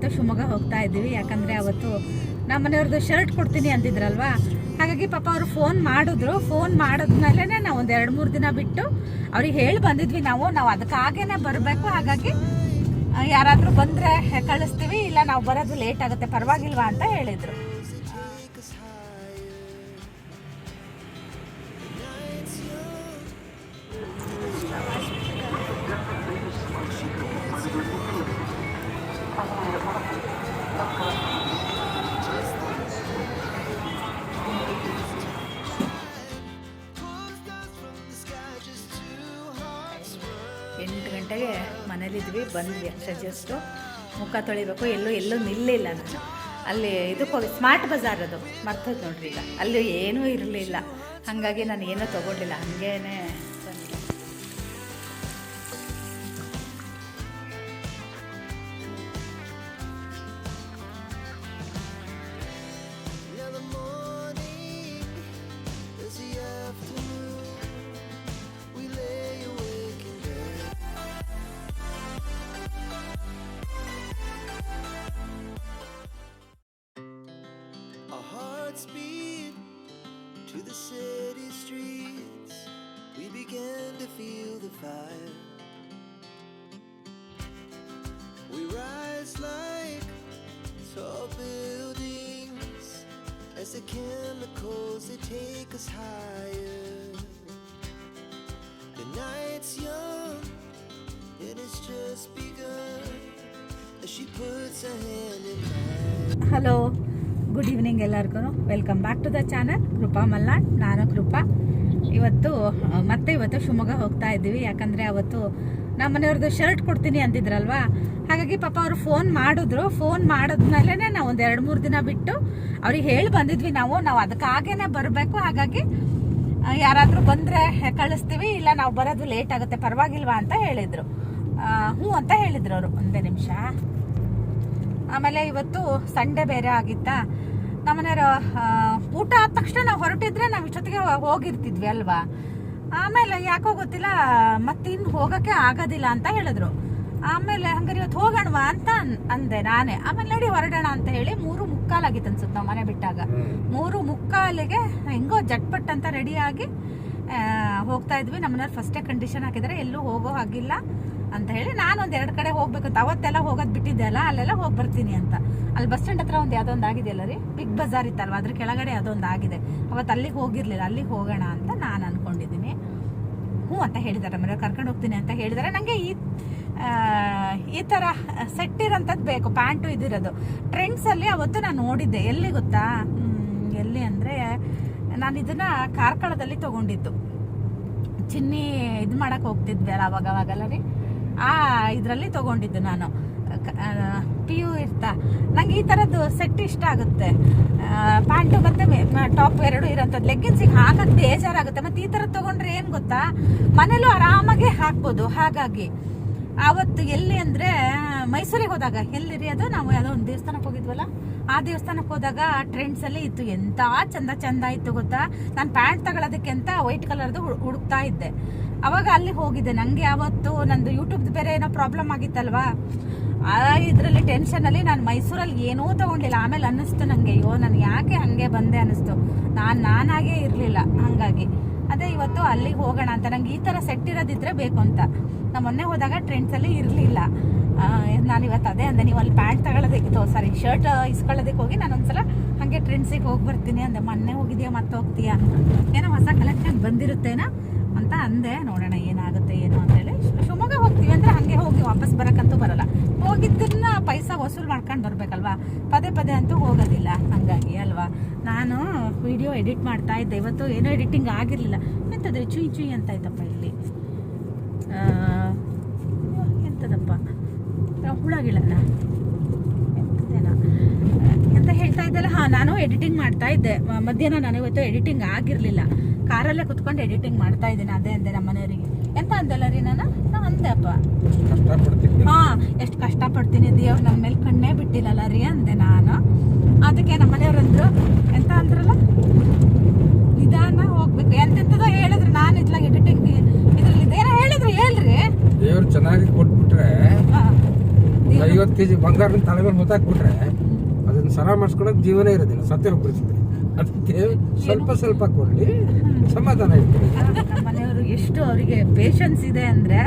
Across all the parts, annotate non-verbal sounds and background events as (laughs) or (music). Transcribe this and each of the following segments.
ಇವತ್ತು ಶಿವಮೊಗ್ಗ ಹೋಗ್ತಾ ಇದ್ದೀವಿ. ಯಾಕಂದರೆ ಅವತ್ತು ನಮ್ಮ ಮನೆಯವ್ರದ್ದು ಶರ್ಟ್ ಕೊಡ್ತೀನಿ ಅಂದಿದ್ರಲ್ವಾ? ಹಾಗಾಗಿ ಪಾಪ ಅವರು ಫೋನ್ ಮಾಡಿದ್ರು. ಫೋನ್ ಮಾಡಿದ್ಮೇಲೆ ನಾವು ಒಂದು ಎರಡು ಮೂರು ದಿನ ಬಿಟ್ಟು ಅವ್ರಿಗೆ ಹೇಳಿ ಬಂದಿದ್ವಿ ನಾವು. ನಾವು ಅದಕ್ಕಾಗೇನೆ ಬರಬೇಕು. ಹಾಗಾಗಿ ಯಾರಾದರೂ ಬಂದರೆ ಕಳಿಸ್ತೀವಿ. ಇಲ್ಲ ನಾವು ಬರೋದು ಲೇಟ್ ಆಗುತ್ತೆ. ಪರವಾಗಿಲ್ವಾ ಅಂತ ಹೇಳಿದರು. ಮನೇಲಿದ್ವಿ ಬಂದ್ವಿ ಅಷ್ಟೇ ಜಸ್ಟು ಮುಖ ತೊಳಿಬೇಕು, ಎಲ್ಲೂ ಎಲ್ಲೂ ನಿಲ್ಲಿಲ್ಲ ನಾನು. ಅಲ್ಲಿ ಇದಕ್ಕೆ ಹೋಗಿ ಸ್ಮಾರ್ಟ್ ಬಜಾರ್ ಅದು. ಮರ್ತೋದು ನೋಡ್ರಿ ಈಗ. ಅಲ್ಲಿ ಏನೂ ಇರಲಿಲ್ಲ. ಹಾಗಾಗಿ ನಾನು ಏನೂ ತೊಗೊಂಡಿಲ್ಲ ಹಾಗೇನೆ as the chemicals they take us higher. The night's young and it's just begun as she puts her hand in mine. Hello good evening ಎಲ್ಲರಿಗೂ welcome back to the channel Krupa Malnad ನಾನು ಕೃಪಾ ಇವತ್ತು ಮತ್ತೆ ಇವತ್ತು ಶಿವಮೊಗ್ಗ ಹೋಗ್ತಾ ಇದ್ದೀವಿ ಯಾಕಂದರೆ ಅವತ್ತು ನಮ್ಮ ಮನೆಯವ್ರದ್ದು ಶರ್ಟ್ ಕೊಡ್ತೀನಿ ಅಂದಿದ್ರಲ್ವಾ? ಹಾಗಾಗಿ ಪಾಪ ಅವರು ಫೋನ್ ಮಾಡಿದ್ರು. ಫೋನ್ ಮಾಡಿದ್ಮೇಲೆ ನಾವು ಒಂದು ಎರಡು ಮೂರು ದಿನ ಬಿಟ್ಟು ಅವ್ರಿಗೆ ಹೇಳಿ ಬಂದಿದ್ವಿ ನಾವು. ನಾವು ಅದಕ್ಕಾಗೇನೆ ಬರಬೇಕು. ಹಾಗಾಗಿ ಯಾರಾದರೂ ಬಂದರೆ ಕಳಿಸ್ತೀವಿ. ಇಲ್ಲ ನಾವು ಬರೋದು ಲೇಟ್ ಆಗುತ್ತೆ, ಪರವಾಗಿಲ್ವಾ ಅಂತ ಹೇಳಿದರು. ಹ್ಞೂ ಅಂತ ಹೇಳಿದ್ರು ಅವರು. ಒಂದೇ ನಿಮಿಷ. ಆಮೇಲೆ ಇವತ್ತು ಸಂಡೇ ಬೇರೆ ಆಗಿತ್ತಾ? ನಮ್ಮನೆಯವರು ಊಟ ಆದ ತಕ್ಷಣ ನಾವು ಹೊರಟಿದ್ರೆ ನಾವು ಇಷ್ಟೊತ್ತಿಗೆ ಹೋಗಿರ್ತಿದ್ವಿ ಅಲ್ವಾ? ಆಮೇಲೆ ಯಾಕೋ ಗೊತ್ತಿಲ್ಲ ಮತ್ತಿನ್ ಹೋಗಕ್ಕೆ ಆಗೋದಿಲ್ಲ ಅಂತ ಹೇಳಿದ್ರು. ಆಮೇಲೆ ಹಂಗಾರೆ ಇವತ್ತು ಹೋಗೋಣವಾ ಅಂತ ಅಂದೆ ನಾನೇ. ಆಮೇಲೆ ನಡಿ ಹೊರಡೋಣ ಅಂತ ಹೇಳಿ ಮೂರು ಮುಕ್ಕಾಲಾಗಿತ್ತು ಅನ್ಸುತ್ತೆ ನಾವು ಮನೆ ಬಿಟ್ಟಾಗ. ಮೂರು ಮುಕ್ಕಾಲಿಗೆ ಹೆಂಗೋ ಜಟ್ಪಟ್ ಅಂತ ರೆಡಿಯಾಗಿ ಹೋಗ್ತಾ ಇದ್ವಿ. ನಮ್ಮನೇಲಿ ಫಸ್ಟೇ ಕಂಡೀಷನ್ ಹಾಕಿದರೆ ಎಲ್ಲೂ ಹೋಗೋ ಹಾಗಿಲ್ಲ ಅಂತ ಹೇಳಿ ನಾನು ಒಂದ್ ಎರಡು ಕಡೆ ಹೋಗ್ಬೇಕು ಅಂತ ಅವತ್ತೆಲ್ಲ ಹೋಗೋದು ಬಿಟ್ಟಿದ್ದೆ ಅಲ್ಲ ಅಲ್ಲೆಲ್ಲ ಹೋಗಿ ಬರ್ತೀನಿ ಅಂತ. ಅಲ್ಲಿ ಬಸ್ ಸ್ಟ್ಯಾಂಡ್ ಹತ್ರ ಒಂದು ಯಾವುದೋ ಒಂದು ಆಗಿದೆಯಲ್ಲ ರೀ? ಬಿಗ್ ಬಜಾರ್ ಇತ್ತಲ್ವ? ಅದ್ರ ಕೆಳಗಡೆ ಯಾವುದೋ ಒಂದು ಆಗಿದೆ. ಅವತ್ತು ಅಲ್ಲಿಗೆ ಹೋಗಿರ್ಲಿಲ್ಲ. ಅಲ್ಲಿಗೆ ಹೋಗೋಣ ಅಂತ ನಾನು ಅಂತ ಹೇಳಿದ್ದಾರೆ. ಮನೆ ಕರ್ಕೊಂಡು ಹೋಗ್ತೀನಿ ಅಂತ ಹೇಳಿದ್ದಾರೆ. ನನಗೆ ಈ ಈ ಥರ ಸೆಟ್ ಇರೋಂಥದ್ದು ಬೇಕು ಪ್ಯಾಂಟು ಇದಿರೋದು. ಟ್ರೆಂಡ್ಸಲ್ಲಿ ಅವತ್ತು ನಾನು ನೋಡಿದ್ದೆ. ಎಲ್ಲಿ ಗೊತ್ತಾ? ಎಲ್ಲಿ ಅಂದರೆ ನಾನು ಇದನ್ನ ಕಾರ್ಕಳದಲ್ಲಿ ತಗೊಂಡಿದ್ದು. ಚಿನ್ನಿ ಇದು ಮಾಡಕ್ ಹೋಗ್ತಿದ್ವಿ ಅಲ್ಲ ಅವಾಗ ಅವಾಗಲ್ಲ ರೀ ಆ, ಇದರಲ್ಲಿ ತಗೊಂಡಿದ್ದು ನಾನು. ಪಿ ಯು ಇರ್ತಾ. ನಂಗೆ ಈ ಥರದ್ದು ಸೆಟ್ ಇಷ್ಟ ಆಗುತ್ತೆ. ಪ್ಯಾಂಟು ಮತ್ತು ಟಾಪ್ ಎರಡು ಇರೋಂಥದ್ದು ಲೆಗ್ಗಿನ್ಸಿಗೆ ಹಾಕಕ್ಕೆ ಬೇಜಾರಾಗುತ್ತೆ. ಮತ್ತು ಈ ಥರದ್ದು ತೊಗೊಂಡ್ರೆ ಏನು ಗೊತ್ತಾ? ಮನೇಲೂ ಆರಾಮಾಗಿ ಹಾಕ್ಬೋದು. ಹಾಗಾಗಿ ಆವತ್ತು ಎಲ್ಲಿ ಅಂದರೆ, ಮೈಸೂರಿಗೆ ಹೋದಾಗ, ಎಲ್ಲಿರಿ ಅದು? ನಾವು ಯಾವುದೋ ಒಂದು ದೇವಸ್ಥಾನಕ್ಕೆ ಹೋಗಿದ್ವಲ್ಲ? ಆ ದೇವಸ್ಥಾನಕ್ಕೆ ಹೋದಾಗ ಟ್ರೆಂಡ್ಸ್ ಅಲ್ಲಿ ಇತ್ತು. ಎಂಥ ಚಂದ ಚಂದ ಇತ್ತು ಗೊತ್ತಾ? ನಾನು ಪ್ಯಾಂಟ್ ತಗೊಳ್ಳೋದಕ್ಕೆ ಅಂತ ವೈಟ್ ಕಲರ್ದು ಹುಡುಕ್ತಾ ಇದ್ದೆ. ಅವಾಗ ಅಲ್ಲಿ ಹೋಗಿದ್ದೆ. ನನಗೆ ಅವತ್ತು ನಂದು ಯೂಟ್ಯೂಬ್ದು ಬೇರೆ ಏನೋ ಪ್ರಾಬ್ಲಮ್ ಆಗಿತ್ತಲ್ವಾ? ಆ ಇದರಲ್ಲಿ ಟೆನ್ಷನಲ್ಲಿ ನಾನು ಮೈಸೂರಲ್ಲಿ ಏನೂ ತಗೊಂಡಿಲ್ಲ. ಆಮೇಲೆ ಅನ್ನಿಸ್ತು ನನಗೆ ಅಯ್ಯೋ, ನಾನು ಯಾಕೆ ಹಾಗೆ ಬಂದೆ? ಅನ್ನಿಸ್ತು. ನಾನು, ನಾನಾಗೇ ಇರಲಿಲ್ಲ ಹಾಗಾಗಿ. ಅದೇ ಇವತ್ತು ಅಲ್ಲಿಗೆ ಹೋಗೋಣ ಅಂತ. ನಂಗೆ ಈ ಥರ ಸೆಟ್ ಇರೋದಿದ್ರೆ ಬೇಕು ಅಂತ. ನಾ ಮೊನ್ನೆ ಹೋದಾಗ ಟ್ರೆಂಡ್ಸಲ್ಲಿ ಇರಲಿಲ್ಲ. ನಾನು ಇವತ್ತು ಅದೇ ಅಂದೆ, ನೀವು ಅಲ್ಲಿ ಪ್ಯಾಂಟ್ ತಗೊಳ್ಳೋದಕ್ಕೆ ಸಾರಿ ಶರ್ಟ್ ಇಸ್ಕೊಳ್ಳೋದಕ್ಕೆ ಹೋಗಿ ನಾನು ಒಂದ್ಸಲ ಹಾಗೆ ಟ್ರೆಂಡ್ಸಿಗೆ ಹೋಗಿ ಬರ್ತೀನಿ ಅಂದೆ. ಮೊನ್ನೆ ಹೋಗಿದ್ಯಾ ಮತ್ತೆ ಹೋಗ್ತೀಯಾ? ಏನೋ ಹೊಸ ಕಲೆಕ್ಷನ್ ಬಂದಿರುತ್ತೇನೋ ಅಂತ ಅಂದೆ. ನೋಡೋಣ ಏನಾಗುತ್ತೆ, ಏನು ಅಂತೇಳಿ ಶಿವಮೊಗ್ಗ ಹೋಗ್ತೀವಿ ಅಂದ್ರೆ ಹಾಗೆ ಹೋಗಿ ವಾಪಸ್ ಬರೋಕ್ಕಂತೂ ಬರಲ್ಲ. ಹೋಗಿದ್ದನ್ನ ಪೈಸಾ ವಸೂಲ್ ಮಾಡ್ಕೊಂಡು ಬರ್ಬೇಕಲ್ವಾ? ಪದೇ ಪದೇ ಅಂತೂ ಹೋಗೋದಿಲ್ಲ. ಹಂಗಾಗಿ ಅಲ್ವಾ? ನಾನು ವಿಡಿಯೋ ಎಡಿಟ್ ಮಾಡ್ತಾ ಇದ್ದೆ. ಇವತ್ತು ಏನೋ ಎಡಿಟಿಂಗ್ ಆಗಿರಲಿಲ್ಲ. ಎಂಥದ್ದು ಚುಯ್ ಚುಯ್ ಅಂತ ಆಯ್ತಪ್ಪ ಇಲ್ಲಿ ಎಂಥದಪ್ಪ ಅಂತ ಹೇಳ್ತಾ ಇದ್ದಲ್ಲ ಹಾ ನಾನು ಎಡಿಟಿಂಗ್ ಮಾಡ್ತಾ ಇದ್ದೆ. ಮಧ್ಯಾಹ್ನ ನಾನು ಇವತ್ತು ಎಡಿಟಿಂಗ್ ಆಗಿರಲಿಲ್ಲ. ಕಾರಲ್ಲೇ ಕುತ್ಕೊಂಡು ಎಡಿಟಿಂಗ್ ಮಾಡ್ತಾ ಇದ್ದೀನಿ ಅದೇ ಅಂದೆ ನಮ್ಮ ಮನೆಯವರಿಗೆ. ಎಂತ ಅಂದಲ್ಲ ರೀ ನಾನು? ನಾ ಅಂದೆ ಅಪ್ಪ. ಹಾ ಎಷ್ಟು ಕಷ್ಟಪಡ್ತೀನಿ ದೇವ್ರು ನಮ್ಮ ಮೇಲೆ ಕಣ್ಣೇ ಬಿಟ್ಟಿಲ್ಲಲ್ಲ ರೀ ಅಂದೆ ನಾನು. ಅದಕ್ಕೆ ನಮ್ಮ ಮನೆಯವ್ರಂದ್ರು ಎಂತ ಅಂದ್ರಲ್ಲ? ನಿಧಾನ ಹೋಗ್ಬೇಕು. ಎಂತೆಂತದೋ ಹೇಳಿದ್ರು ನಾನು ಇದ್ಲ ಎಡಿಟಿಂಗ್ ಇದ್ರಲ್ಲಿ ಏನೋ ಹೇಳಿದ್ರು ಹೇಳ್ರಿ. ದೇವ್ರು ಚೆನ್ನಾಗಿ ಕೊಟ್ಬಿಟ್ರೆ. ಐವತ್ತು ಕೆಜಿ ಬಂಗಾರ ತಲೆ ಮೇಲೆ ಹೊತ್ತಾಕ್ಬಿಟ್ರೆ ಅದನ್ನ ಸರ ಮಾಡಿಸ್ಕೊಳಕ್ ಜೀವನ ಇರೋದಿಲ್ಲ ಸತ್ಯ ಪರಿಸ್ಥಿತಿ ಅದಕ್ಕೆ ಸ್ವಲ್ಪ ಸ್ವಲ್ಪ ಕೊಡ್ಲಿ ಸಮಾಧಾನ ಇರ್ತದೆ ಮನೆಯವರು ಎಷ್ಟು ಅವರಿಗೆ ಪೇಷನ್ಸ್ ಇದೆ ಅಂದ್ರೆ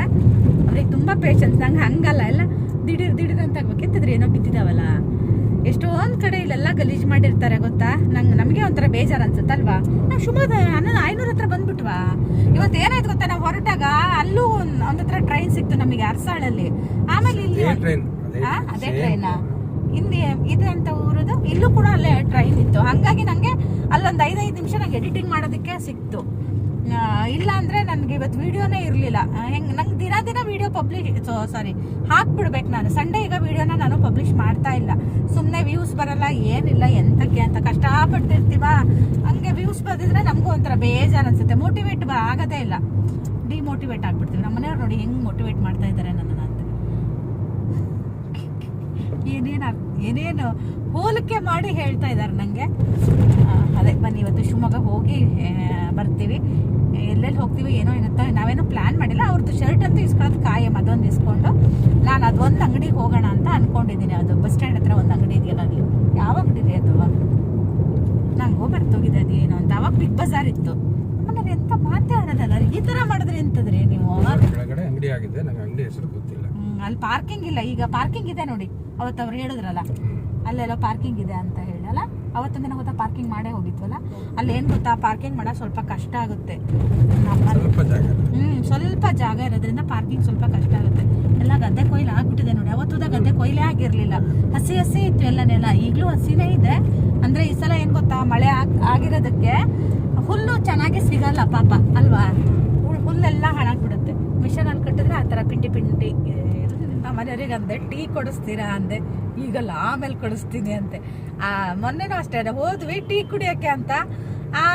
ಅವ್ರಿಗೆ ತುಂಬಾ ಪೇಷನ್ಸ್ ನಂಗೆ ಹಂಗಲ್ಲ ಎಲ್ಲ ದಿಢೀರ್ ದಿಢೀರ್ ಅಂತ ಆಗ್ಬೇಕಿತ್ತಂದ್ರೆ ಏನೋ ಬಿದ್ದಿದಾವಲ್ಲ ಒಂದು ಕಡೆ ಇಲ್ಲೆಲ್ಲ ಗಲೀಜು ಮಾಡಿರ್ತಾರೆ ಗೊತ್ತಾ? ನಂಗೆ ನಮಗೆ ಒಂಥರ ಬೇಜಾರು ಅನ್ಸುತ್ತಲ್ವಾ ನಾವು ಸುಮಾರು ಅನ್ನೋದು ಐನೂರ ಹತ್ರ ಬಂದ್ಬಿಟ್ವಾ? ಇವತ್ತು ಏನಾಯ್ತು ಗೊತ್ತಾ? ನಾವು ಹೊರಟಾಗ ಅಲ್ಲೂ ಒಂದ್ ಹತ್ರ ಟ್ರೈನ್ ಸಿಕ್ತು ನಮಗೆ ಅರ್ಸಾಳಲ್ಲಿ. ಆಮೇಲೆ ಇಲ್ಲಿ ಅದೇ ಟ್ರೈನ್ ಇಲ್ಲಿ ಇದೆ ಅಂತ ಊರದು, ಇಲ್ಲೂ ಕೂಡ ಅಲ್ಲೇ ಟ್ರೈನ್ ಇತ್ತು. ಹಂಗಾಗಿ ನಂಗೆ ಅಲ್ಲೊಂದು ಐದೈದು ನಿಮಿಷ ನಂಗೆ ಎಡಿಟಿಂಗ್ ಮಾಡೋದಕ್ಕೆ ಸಿಕ್ತು. ಇಲ್ಲ ಅಂದ್ರೆ ನನ್ಗೆ ಇವತ್ತು ವಿಡಿಯೋನೇ ಇರಲಿಲ್ಲ. ಹೆಂಗ್, ನಂಗೆ ದಿನ ದಿನ ವಿಡಿಯೋ ಪಬ್ಲಿಷ್ ಸಾರಿ ಹಾಕ್ಬಿಡ್ಬೇಕು ನಾನು. ಸಂಡೇ ಈಗ ವಿಡಿಯೋನ ನಾನು ಪಬ್ಲಿಷ್ ಮಾಡ್ತಾ ಇಲ್ಲ. ಸುಮ್ಮನೆ ವ್ಯೂಸ್ ಬರಲ್ಲ, ಏನಿಲ್ಲ, ಎಂತಕ್ಕೆ ಅಂತ ಕಷ್ಟಪಟ್ಟಿರ್ತೀವ ಹಂಗೆ ವ್ಯೂಸ್ ಬಂದಿದ್ರೆ ನಮಗೂ ಒಂಥರ ಬೇಜಾರು ಅನ್ಸುತ್ತೆ. ಮೋಟಿವೇಟ್ ಆಗೋದೇ ಇಲ್ಲ. ಡಿಮೋಟಿವೇಟ್ ಆಗ್ಬಿಡ್ತೀವಿ. ನಮ್ಮನೆಯವ್ರು ನೋಡಿ ಹೆಂಗ್ ಮೋಟಿವೇಟ್ ಮಾಡ್ತಾ ಇದ್ದಾರೆ ನನ್ನನ್ನು ಅಂತ ಏನೇನು ಏನೇನು ಹೋಲಿಕೆ ಮಾಡಿ ಹೇಳ್ತಾ ಇದ್ದಾರೆ ನನಗೆ ಅದೇ, ಬನ್ನಿ, ಇವತ್ತು ಶಿವಮೊಗ್ಗ ಹೋಗಿ ಬರ್ತೀವಿ. ಎಲ್ಲೆಲ್ಲಿ ಹೋಗ್ತೀವಿ, ಏನೋ ಏನಂತ ನಾವೇನೋ ಪ್ಲಾನ್ ಮಾಡಿಲ್ಲ. ಅವ್ರದ್ದು ಶರ್ಟ್ ಅಂತೂ ಇಸ್ಕೊಳ್ಳೋದು ಕಾಯಂ, ಅದೊಂದು ಇಸ್ಕೊಂಡು. ನಾನು ಅದೊಂದು ಅಂಗಡಿಗೆ ಹೋಗೋಣ ಅಂತ ಅಂದ್ಕೊಂಡಿದ್ದೀನಿ ಅದು ಬಸ್ ಸ್ಟ್ಯಾಂಡ್ ಹತ್ರ ಒಂದು ಅಂಗಡಿ ಇದೆಯಲ್ಲ ಅಲ್ಲಿ. ಯಾವ ಅಂಗಡಿ ರೀ ಅದು? ನಂಗೆ ಬರ್ತೋಗಿದೆ ಅದು ಏನು ಅಂತ. ಅವಾಗ ಬಿಗ್ ಬಜಾರ್ ಇತ್ತು. ಆಮೇಲೆ ಎಂತ ಮಾತೇ ಆಡೋದಲ್ಲ ಈ ಥರ ಮಾಡಿದ್ರೆ ಎಂತದ್ರಿ ನೀವು? ಅಂಗಡಿ ಆಗಿದೆ. ನಂಗೆ ಅಂಗಡಿ ಹೆಸರು ಗೊತ್ತಿಲ್ಲ. ಅಲ್ಲಿ ಪಾರ್ಕಿಂಗ್ ಇಲ್ಲ. ಈಗ ಪಾರ್ಕಿಂಗ್ ಇದೆ ನೋಡಿ. ಅವತ್ತು ಅವ್ರು ಹೇಳಿದ್ರಲ್ಲ. ಅಲ್ಲೆಲ್ಲ ಪಾರ್ಕಿಂಗ್ ಇದೆ ಅಂತ ಹೇಳಲ್ಲ ಅವತ್ತೊಂದಿನ ಗೊತ್ತಾ ಪಾರ್ಕಿಂಗ್ ಮಾಡೇ ಹೋಗಿದ್ವಲ್ಲ? ಅಲ್ಲಿ ಏನು ಗೊತ್ತಾ? ಪಾರ್ಕಿಂಗ್ ಮಾಡೋದು ಸ್ವಲ್ಪ ಕಷ್ಟ ಆಗುತ್ತೆ. ನಮ್ಮಲ್ಲಿ ಸ್ವಲ್ಪ ಜಾಗ ಹ್ಮ್ ಸ್ವಲ್ಪ ಜಾಗ ಇರೋದ್ರಿಂದ ಪಾರ್ಕಿಂಗ್ ಸ್ವಲ್ಪ ಕಷ್ಟ ಆಗುತ್ತೆ. ಎಲ್ಲ ಗದ್ದೆ ಕೊಯ್ಲು ಆಗ್ಬಿಟ್ಟಿದೆ ನೋಡಿ. ಅವತ್ತುದ ಗದ್ದೆ ಕೊಯ್ಲೇ ಆಗಿರಲಿಲ್ಲ. ಹಸಿ ಹಸಿ ಇತ್ತು ಎಲ್ಲ ನೆಲ. ಈಗಲೂ ಹಸಿನೇ ಇದೆ. ಅಂದ್ರೆ ಈ ಸಲ ಏನು ಗೊತ್ತಾ? ಮಳೆ ಆಗ್- ಆಗಿರೋದಕ್ಕೆ ಹುಲ್ಲು ಚೆನ್ನಾಗಿ ಸಿಗಲ್ಲ ಪಾಪ. ಅಲ್ವಾ? ಹುಲ್- ಹುಲ್ಲೆಲ್ಲ ಹಾಳಾಗ್ಬಿಡುತ್ತೆ. ಮಿಷನ್ ಅಲ್ಲಿ ಕಟ್ಟಿದ್ರೆ ಆ ಥರ ಪಿಂಡಿ ಪಿಂಡಿ ನಮ್ಮ ಮನೆಯವ್ರಿಗೆ ಅಂದೆ, ಟೀ ಕೊಡಿಸ್ತೀರಾ? ಅಂದೆ, ಈಗಲ್ಲ, ಆಮೇಲೆ ಕೊಡಿಸ್ತೀನಿ ಅಂತೆ. ಆ ಮೊನ್ನೆನೂ ಅಷ್ಟೇ ಹೋದ್ವಿ ಟೀ ಕುಡಿಯೋಕ್ಕೆ ಅಂತ.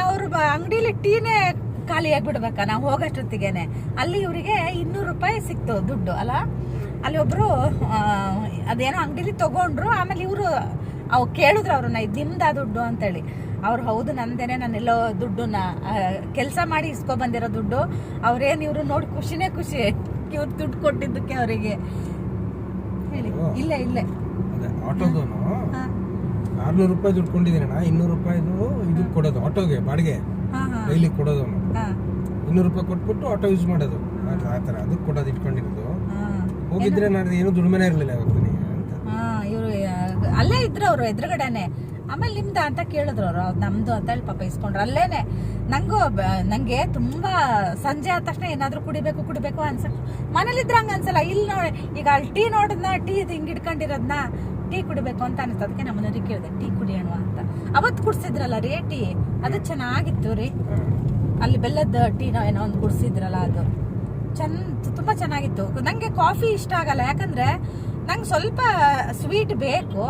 ಅವ್ರ ಅಂಗಡಿಲಿ ಟೀನೇ ಖಾಲಿ ಆಗಿಬಿಡ್ಬೇಕ? ನಾವು ಹೋಗೋಷ್ಟೊತ್ತಿಗೆನೆ. ಅಲ್ಲಿ ಇವರಿಗೆ ಇನ್ನೂರು ರೂಪಾಯಿ ಸಿಕ್ತು ದುಡ್ಡು, ಅಲ್ಲ? ಅಲ್ಲಿ ಒಬ್ರು ಅದೇನೋ ಅಂಗಡಿಲಿ ತಗೊಂಡ್ರು, ಆಮೇಲೆ ಇವರು, ಅವ್ ಕೇಳಿದ್ರು ಅವ್ರನ್ನ, ಇದು ನಿಮ್ದ ದುಡ್ಡು? ಅಂತೇಳಿ. ಅವ್ರು, ಹೌದು, ನಂದೇನೆ ನಾನೆಲ್ಲೋ ದುಡ್ಡನ್ನ ಕೆಲಸ ಮಾಡಿ ಇಸ್ಕೊ ಬಂದಿರೋ ದುಡ್ಡು. ಅವ್ರೇನು ಇವರು ನೋಡಿ ಖುಷಿನೇ ಖುಷಿ, ಇವ್ರು ದುಡ್ಡು ಕೊಟ್ಟಿದ್ದಕ್ಕೆ ಅವರಿಗೆ. ಇಲ್ಲೇ ಇಲ್ಲೇ. ಅದೇ ಆಟೋದವನು ಹಾ ಆರ್ನೂರು ರೂಪಾಯಿ ದುಡ್ಡು ಕೊಂಡಿದ್ದೀನಿ ಅಣ್ಣ ಇನ್ನೂರು ರೂಪಾಯಿದು ಇದು ಕೊಡೋದು ಆಟೋಗೆ ಬಾಡಿಗೆ. ಡೈಲಿ ಕೊಡೋದವನು. ಹಾ. ಇನ್ನೂರು ರೂಪಾಯಿ ಕೊಟ್ಬಿಟ್ಟು ಆಟೋ ಯೂಸ್ ಮಾಡೋದು. ಆ- ಥರ ಅದಕ್ಕೆ ಕೊಡೋದು ಇಟ್ಕೊಂಡಿರೋದು. ಹೋಗಿದ್ರೆ ನಾನು ಏನು ದುಡಿಮೆನೇ ಇರಲಿಲ್ಲ ಇವತ್ತು ಇವರು ಅಲ್ಲೇ ಇದ್ರು ಅವರು ಎದುರುಗಡೆನೆ. ಆಮೇಲೆ ನಿಮ್ದ ಅಂತ ಕೇಳಿದ್ರು ಅವರು. ನಮ್ದು ಅಂತ ಹೇಳಿ ಪಾಪ ಇಸ್ಕೊಂಡ್ರು. ಅಲ್ಲೇನೆ, ನಂಗೂ ನಂಗೆ ತುಂಬಾ ಸಂಜೆ ಆದ ತಕ್ಷಣ ಏನಾದ್ರೂ ಕುಡಿಬೇಕು ಕುಡಿಬೇಕು ಅನ್ಸ ಮನೇಲಿದ್ರೆ ಹಂಗ ಅನ್ಸಲ್ಲ. ಇಲ್ಲಿ ನೋಡಿ, ಈಗ ಅಲ್ಲಿ ಟೀ ನೋಡಿದ್ನ, ಟೀ ಹಿಂಗ್ ಇಟ್ಕೊಂಡಿರೋದ್ನ, ಟೀ ಕುಡಿಬೇಕು ಅಂತ ಅನಿಸ್ತು. ಅದಕ್ಕೆ ನಮ್ಮ ಮನೆಯವ್ರಿಗೆ ಕೇಳಿದೆ, ಟೀ ಕುಡಿಯೋಣ ಅಂತ. ಅವತ್ತು ಕುಡ್ಸಿದ್ರಲ್ಲ ರೇ, ಟೀ? ಅದು ಚೆನ್ನಾಗಿತ್ತು ರೀ. ಅಲ್ಲಿ ಬೆಲ್ಲದ ಟೀನ ಏನೋ ಒಂದು ಕುಡ್ಸಿದ್ರಲ್ಲ ಅದು. ಚೆನ್ನ ತುಂಬಾ ಚೆನ್ನಾಗಿತ್ತು. ನಂಗೆ ಕಾಫಿ ಇಷ್ಟ ಆಗಲ್ಲ. ಯಾಕಂದ್ರೆ ನಂಗೆ ಸ್ವಲ್ಪ ಸ್ವೀಟ್ ಬೇಕು.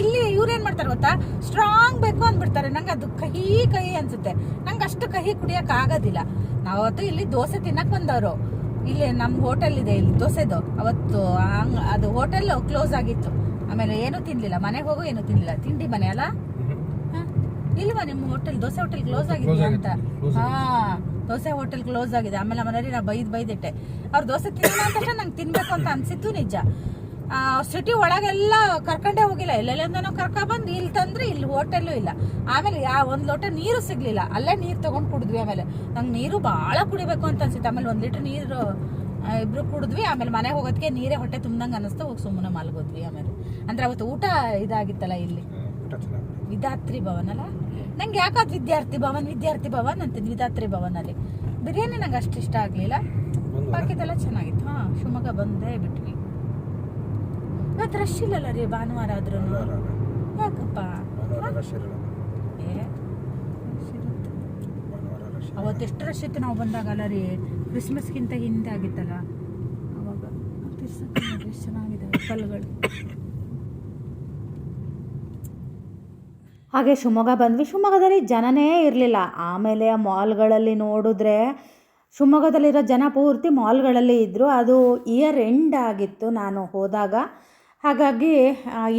ಇಲ್ಲಿ ಇವ್ರೇನ್ ಮಾಡ್ತಾರೆ ಗೊತ್ತಾ? ಸ್ಟ್ರಾಂಗ್ ಬೇಕು ಅಂದ್ಬಿಡ್ತಾರೆ. ನಂಗೆ ಅದು ಕಹಿ ಕಹಿ ಅನ್ಸುತ್ತೆ. ನಂಗೆ ಅಷ್ಟು ಕಹಿ ಕುಡಿಯಕ್ ಆಗೋದಿಲ್ಲ. ನಾವತ್ತು ಇಲ್ಲಿ ದೋಸೆ ತಿನ್ನಕ್ ಬಂದವರು. ಇಲ್ಲಿ ನಮ್ಮ ಹೋಟೆಲ್ ಇದೆ ಇಲ್ಲಿ ದೋಸೆದು. ಅವತ್ತು ಹಂಗೆ ಅದು ಹೋಟೆಲ್ ಕ್ಲೋಸ್ ಆಗಿತ್ತು. ಆಮೇಲೆ ಏನೂ ತಿನ್ಲಿಲ್ಲ. ಮನೆಗೆ ಹೋಗೋ ಏನು ತಿನ್ಲಿಲ್ಲ. ತಿಂಡಿ ಮನೆ ಅಲ್ಲ? ಇಲ್ವಾ ನಿಮ್ಮ ಹೋಟೆಲ್ ದೋಸೆ ಹೋಟೆಲ್ ಕ್ಲೋಸ್ ಆಗಿದೆ ಅಂತ. ಹಾ ದೋಸೆ ಹೋಟೆಲ್ ಕ್ಲೋಸ್ ಆಗಿದೆ. ಆಮೇಲೆ ಮನೇಲಿ ನಾ ಬೈದ್ ಬೈದಿಟ್ಟೆ. ಅವ್ರ ದೋಸೆ ತಿನ್ನ ತಕ್ಷಣ ನಂಗೆ ತಿನ್ಬೇಕು ಅಂತ ಅನ್ಸಿತ್ತು ನಿಜ. ಸಿಟಿ ಒಳಗೆಲ್ಲ ಕರ್ಕೊಂಡೇ ಹೋಗಿಲ್ಲ. ಎಲ್ಲೆಲ್ಲಿಂದನೋ ಕರ್ಕ ಬಂದು ಇಲ್ಲಿ ತಂದ್ರೆ ಇಲ್ಲಿ ಹೋಟೆಲ್ಲು ಇಲ್ಲ. ಆಮೇಲೆ ಯಾ ಒಂದ್ ಲೋಟ ನೀರು ಸಿಗ್ಲಿಲ್ಲ. ಅಲ್ಲೇ ನೀರು ತಗೊಂಡು ಕುಡಿದ್ವಿ ಆಮೇಲೆ. ನಂಗೆ ನೀರು ಬಹಳ ಕುಡಿಬೇಕು ಅಂತ ಅನ್ಸಿತ್ತು. ಆಮೇಲೆ ಒಂದ್ ಲೀಟರ್ ನೀರು ಆ, ಇಬ್ರು ಕುಡಿದ್ವಿ. ಆಮೇಲೆ ಮನೆಗೆ ಹೋಗೋದಕ್ಕೆ ನೀರೇ ಹೊಟ್ಟೆ ತುಂಬ್ದಂಗೆ ಅನಿಸ್ತು. ಹೋಗಿ ಸುಮ್ಮನೆ ಮಲ್ಗೋದ್ವಿ ಆಮೇಲೆ. ಅಂದ್ರೆ ಅವತ್ತು ಊಟ ಇದಾಗಿತ್ತಲ್ಲ ಇಲ್ಲಿ. ಚೆನ್ನಾಗಿ ವಿದ್ಯಾರ್ಥಿ ಭವನ್ ಅಲ್ಲ? ನಂಗೆ ಯಾಕಾದ್ ವಿದ್ಯಾರ್ಥಿ ಭವನ್ ವಿದ್ಯಾರ್ಥಿ ಭವನ್ ಅಂತೀನಿ ವಿಧಾತ್ರಿ ಭವನ್ ಅಲ್ಲಿ ಬಿರಿಯಾನಿ ನಂಗೆ ಅಷ್ಟು ಇಷ್ಟ ಆಗ್ಲಿಲ್ಲ? ಬಾಕಿದೆಲ್ಲ ಚೆನ್ನಾಗಿತ್ತು. ಹಾ ಶಿವಮೊಗ್ಗ ಬಂದೇ ಬಿಟ್ವಿ. ಇವತ್ತು ರಶ್ ಇಲ್ಲಲ್ಲ ರೀ ಭಾನುವಾರ ಆದ್ರೂ? ಯಾಕಪ್ಪ? ಅವತ್ತೆಷ್ಟು ರಶ್ ಇತ್ತು ನಾವು ಬಂದಾಗಲ್ಲ ರೀ? ಕ್ರಿಸ್ಮಸ್ಗಿಂತ ಹಿಂದೆ ಆಗಿತ್ತಲ್ಲ? ಅವಾಗ. ಚೆನ್ನಾಗಿದೆ ಎಷ್ಟು ಚೆನ್ನಾಗಿದೆ ಕಲ್ಗಳು ಚೆನ್ನಾಗಿದ್ದಾವೆ ಕಲ್ಲುಗಳು ಹಾಗೆ ಶಿವಮೊಗ್ಗ ಬಂದ್ವಿ. ಶಿವಮೊಗ್ಗದಲ್ಲಿ ಜನನೇ ಇರಲಿಲ್ಲ. ಆಮೇಲೆ ಆ ಮಾಲ್ಗಳಲ್ಲಿ ನೋಡಿದ್ರೆ ಶಿವಮೊಗ್ಗದಲ್ಲಿರೋ ಜನ ಪೂರ್ತಿ ಮಾಲ್ಗಳಲ್ಲಿ ಇದ್ದರು ಅದು ಇಯರ್ ಎಂಡ್ ಆಗಿತ್ತು ನಾನು ಹೋದಾಗ. ಹಾಗಾಗಿ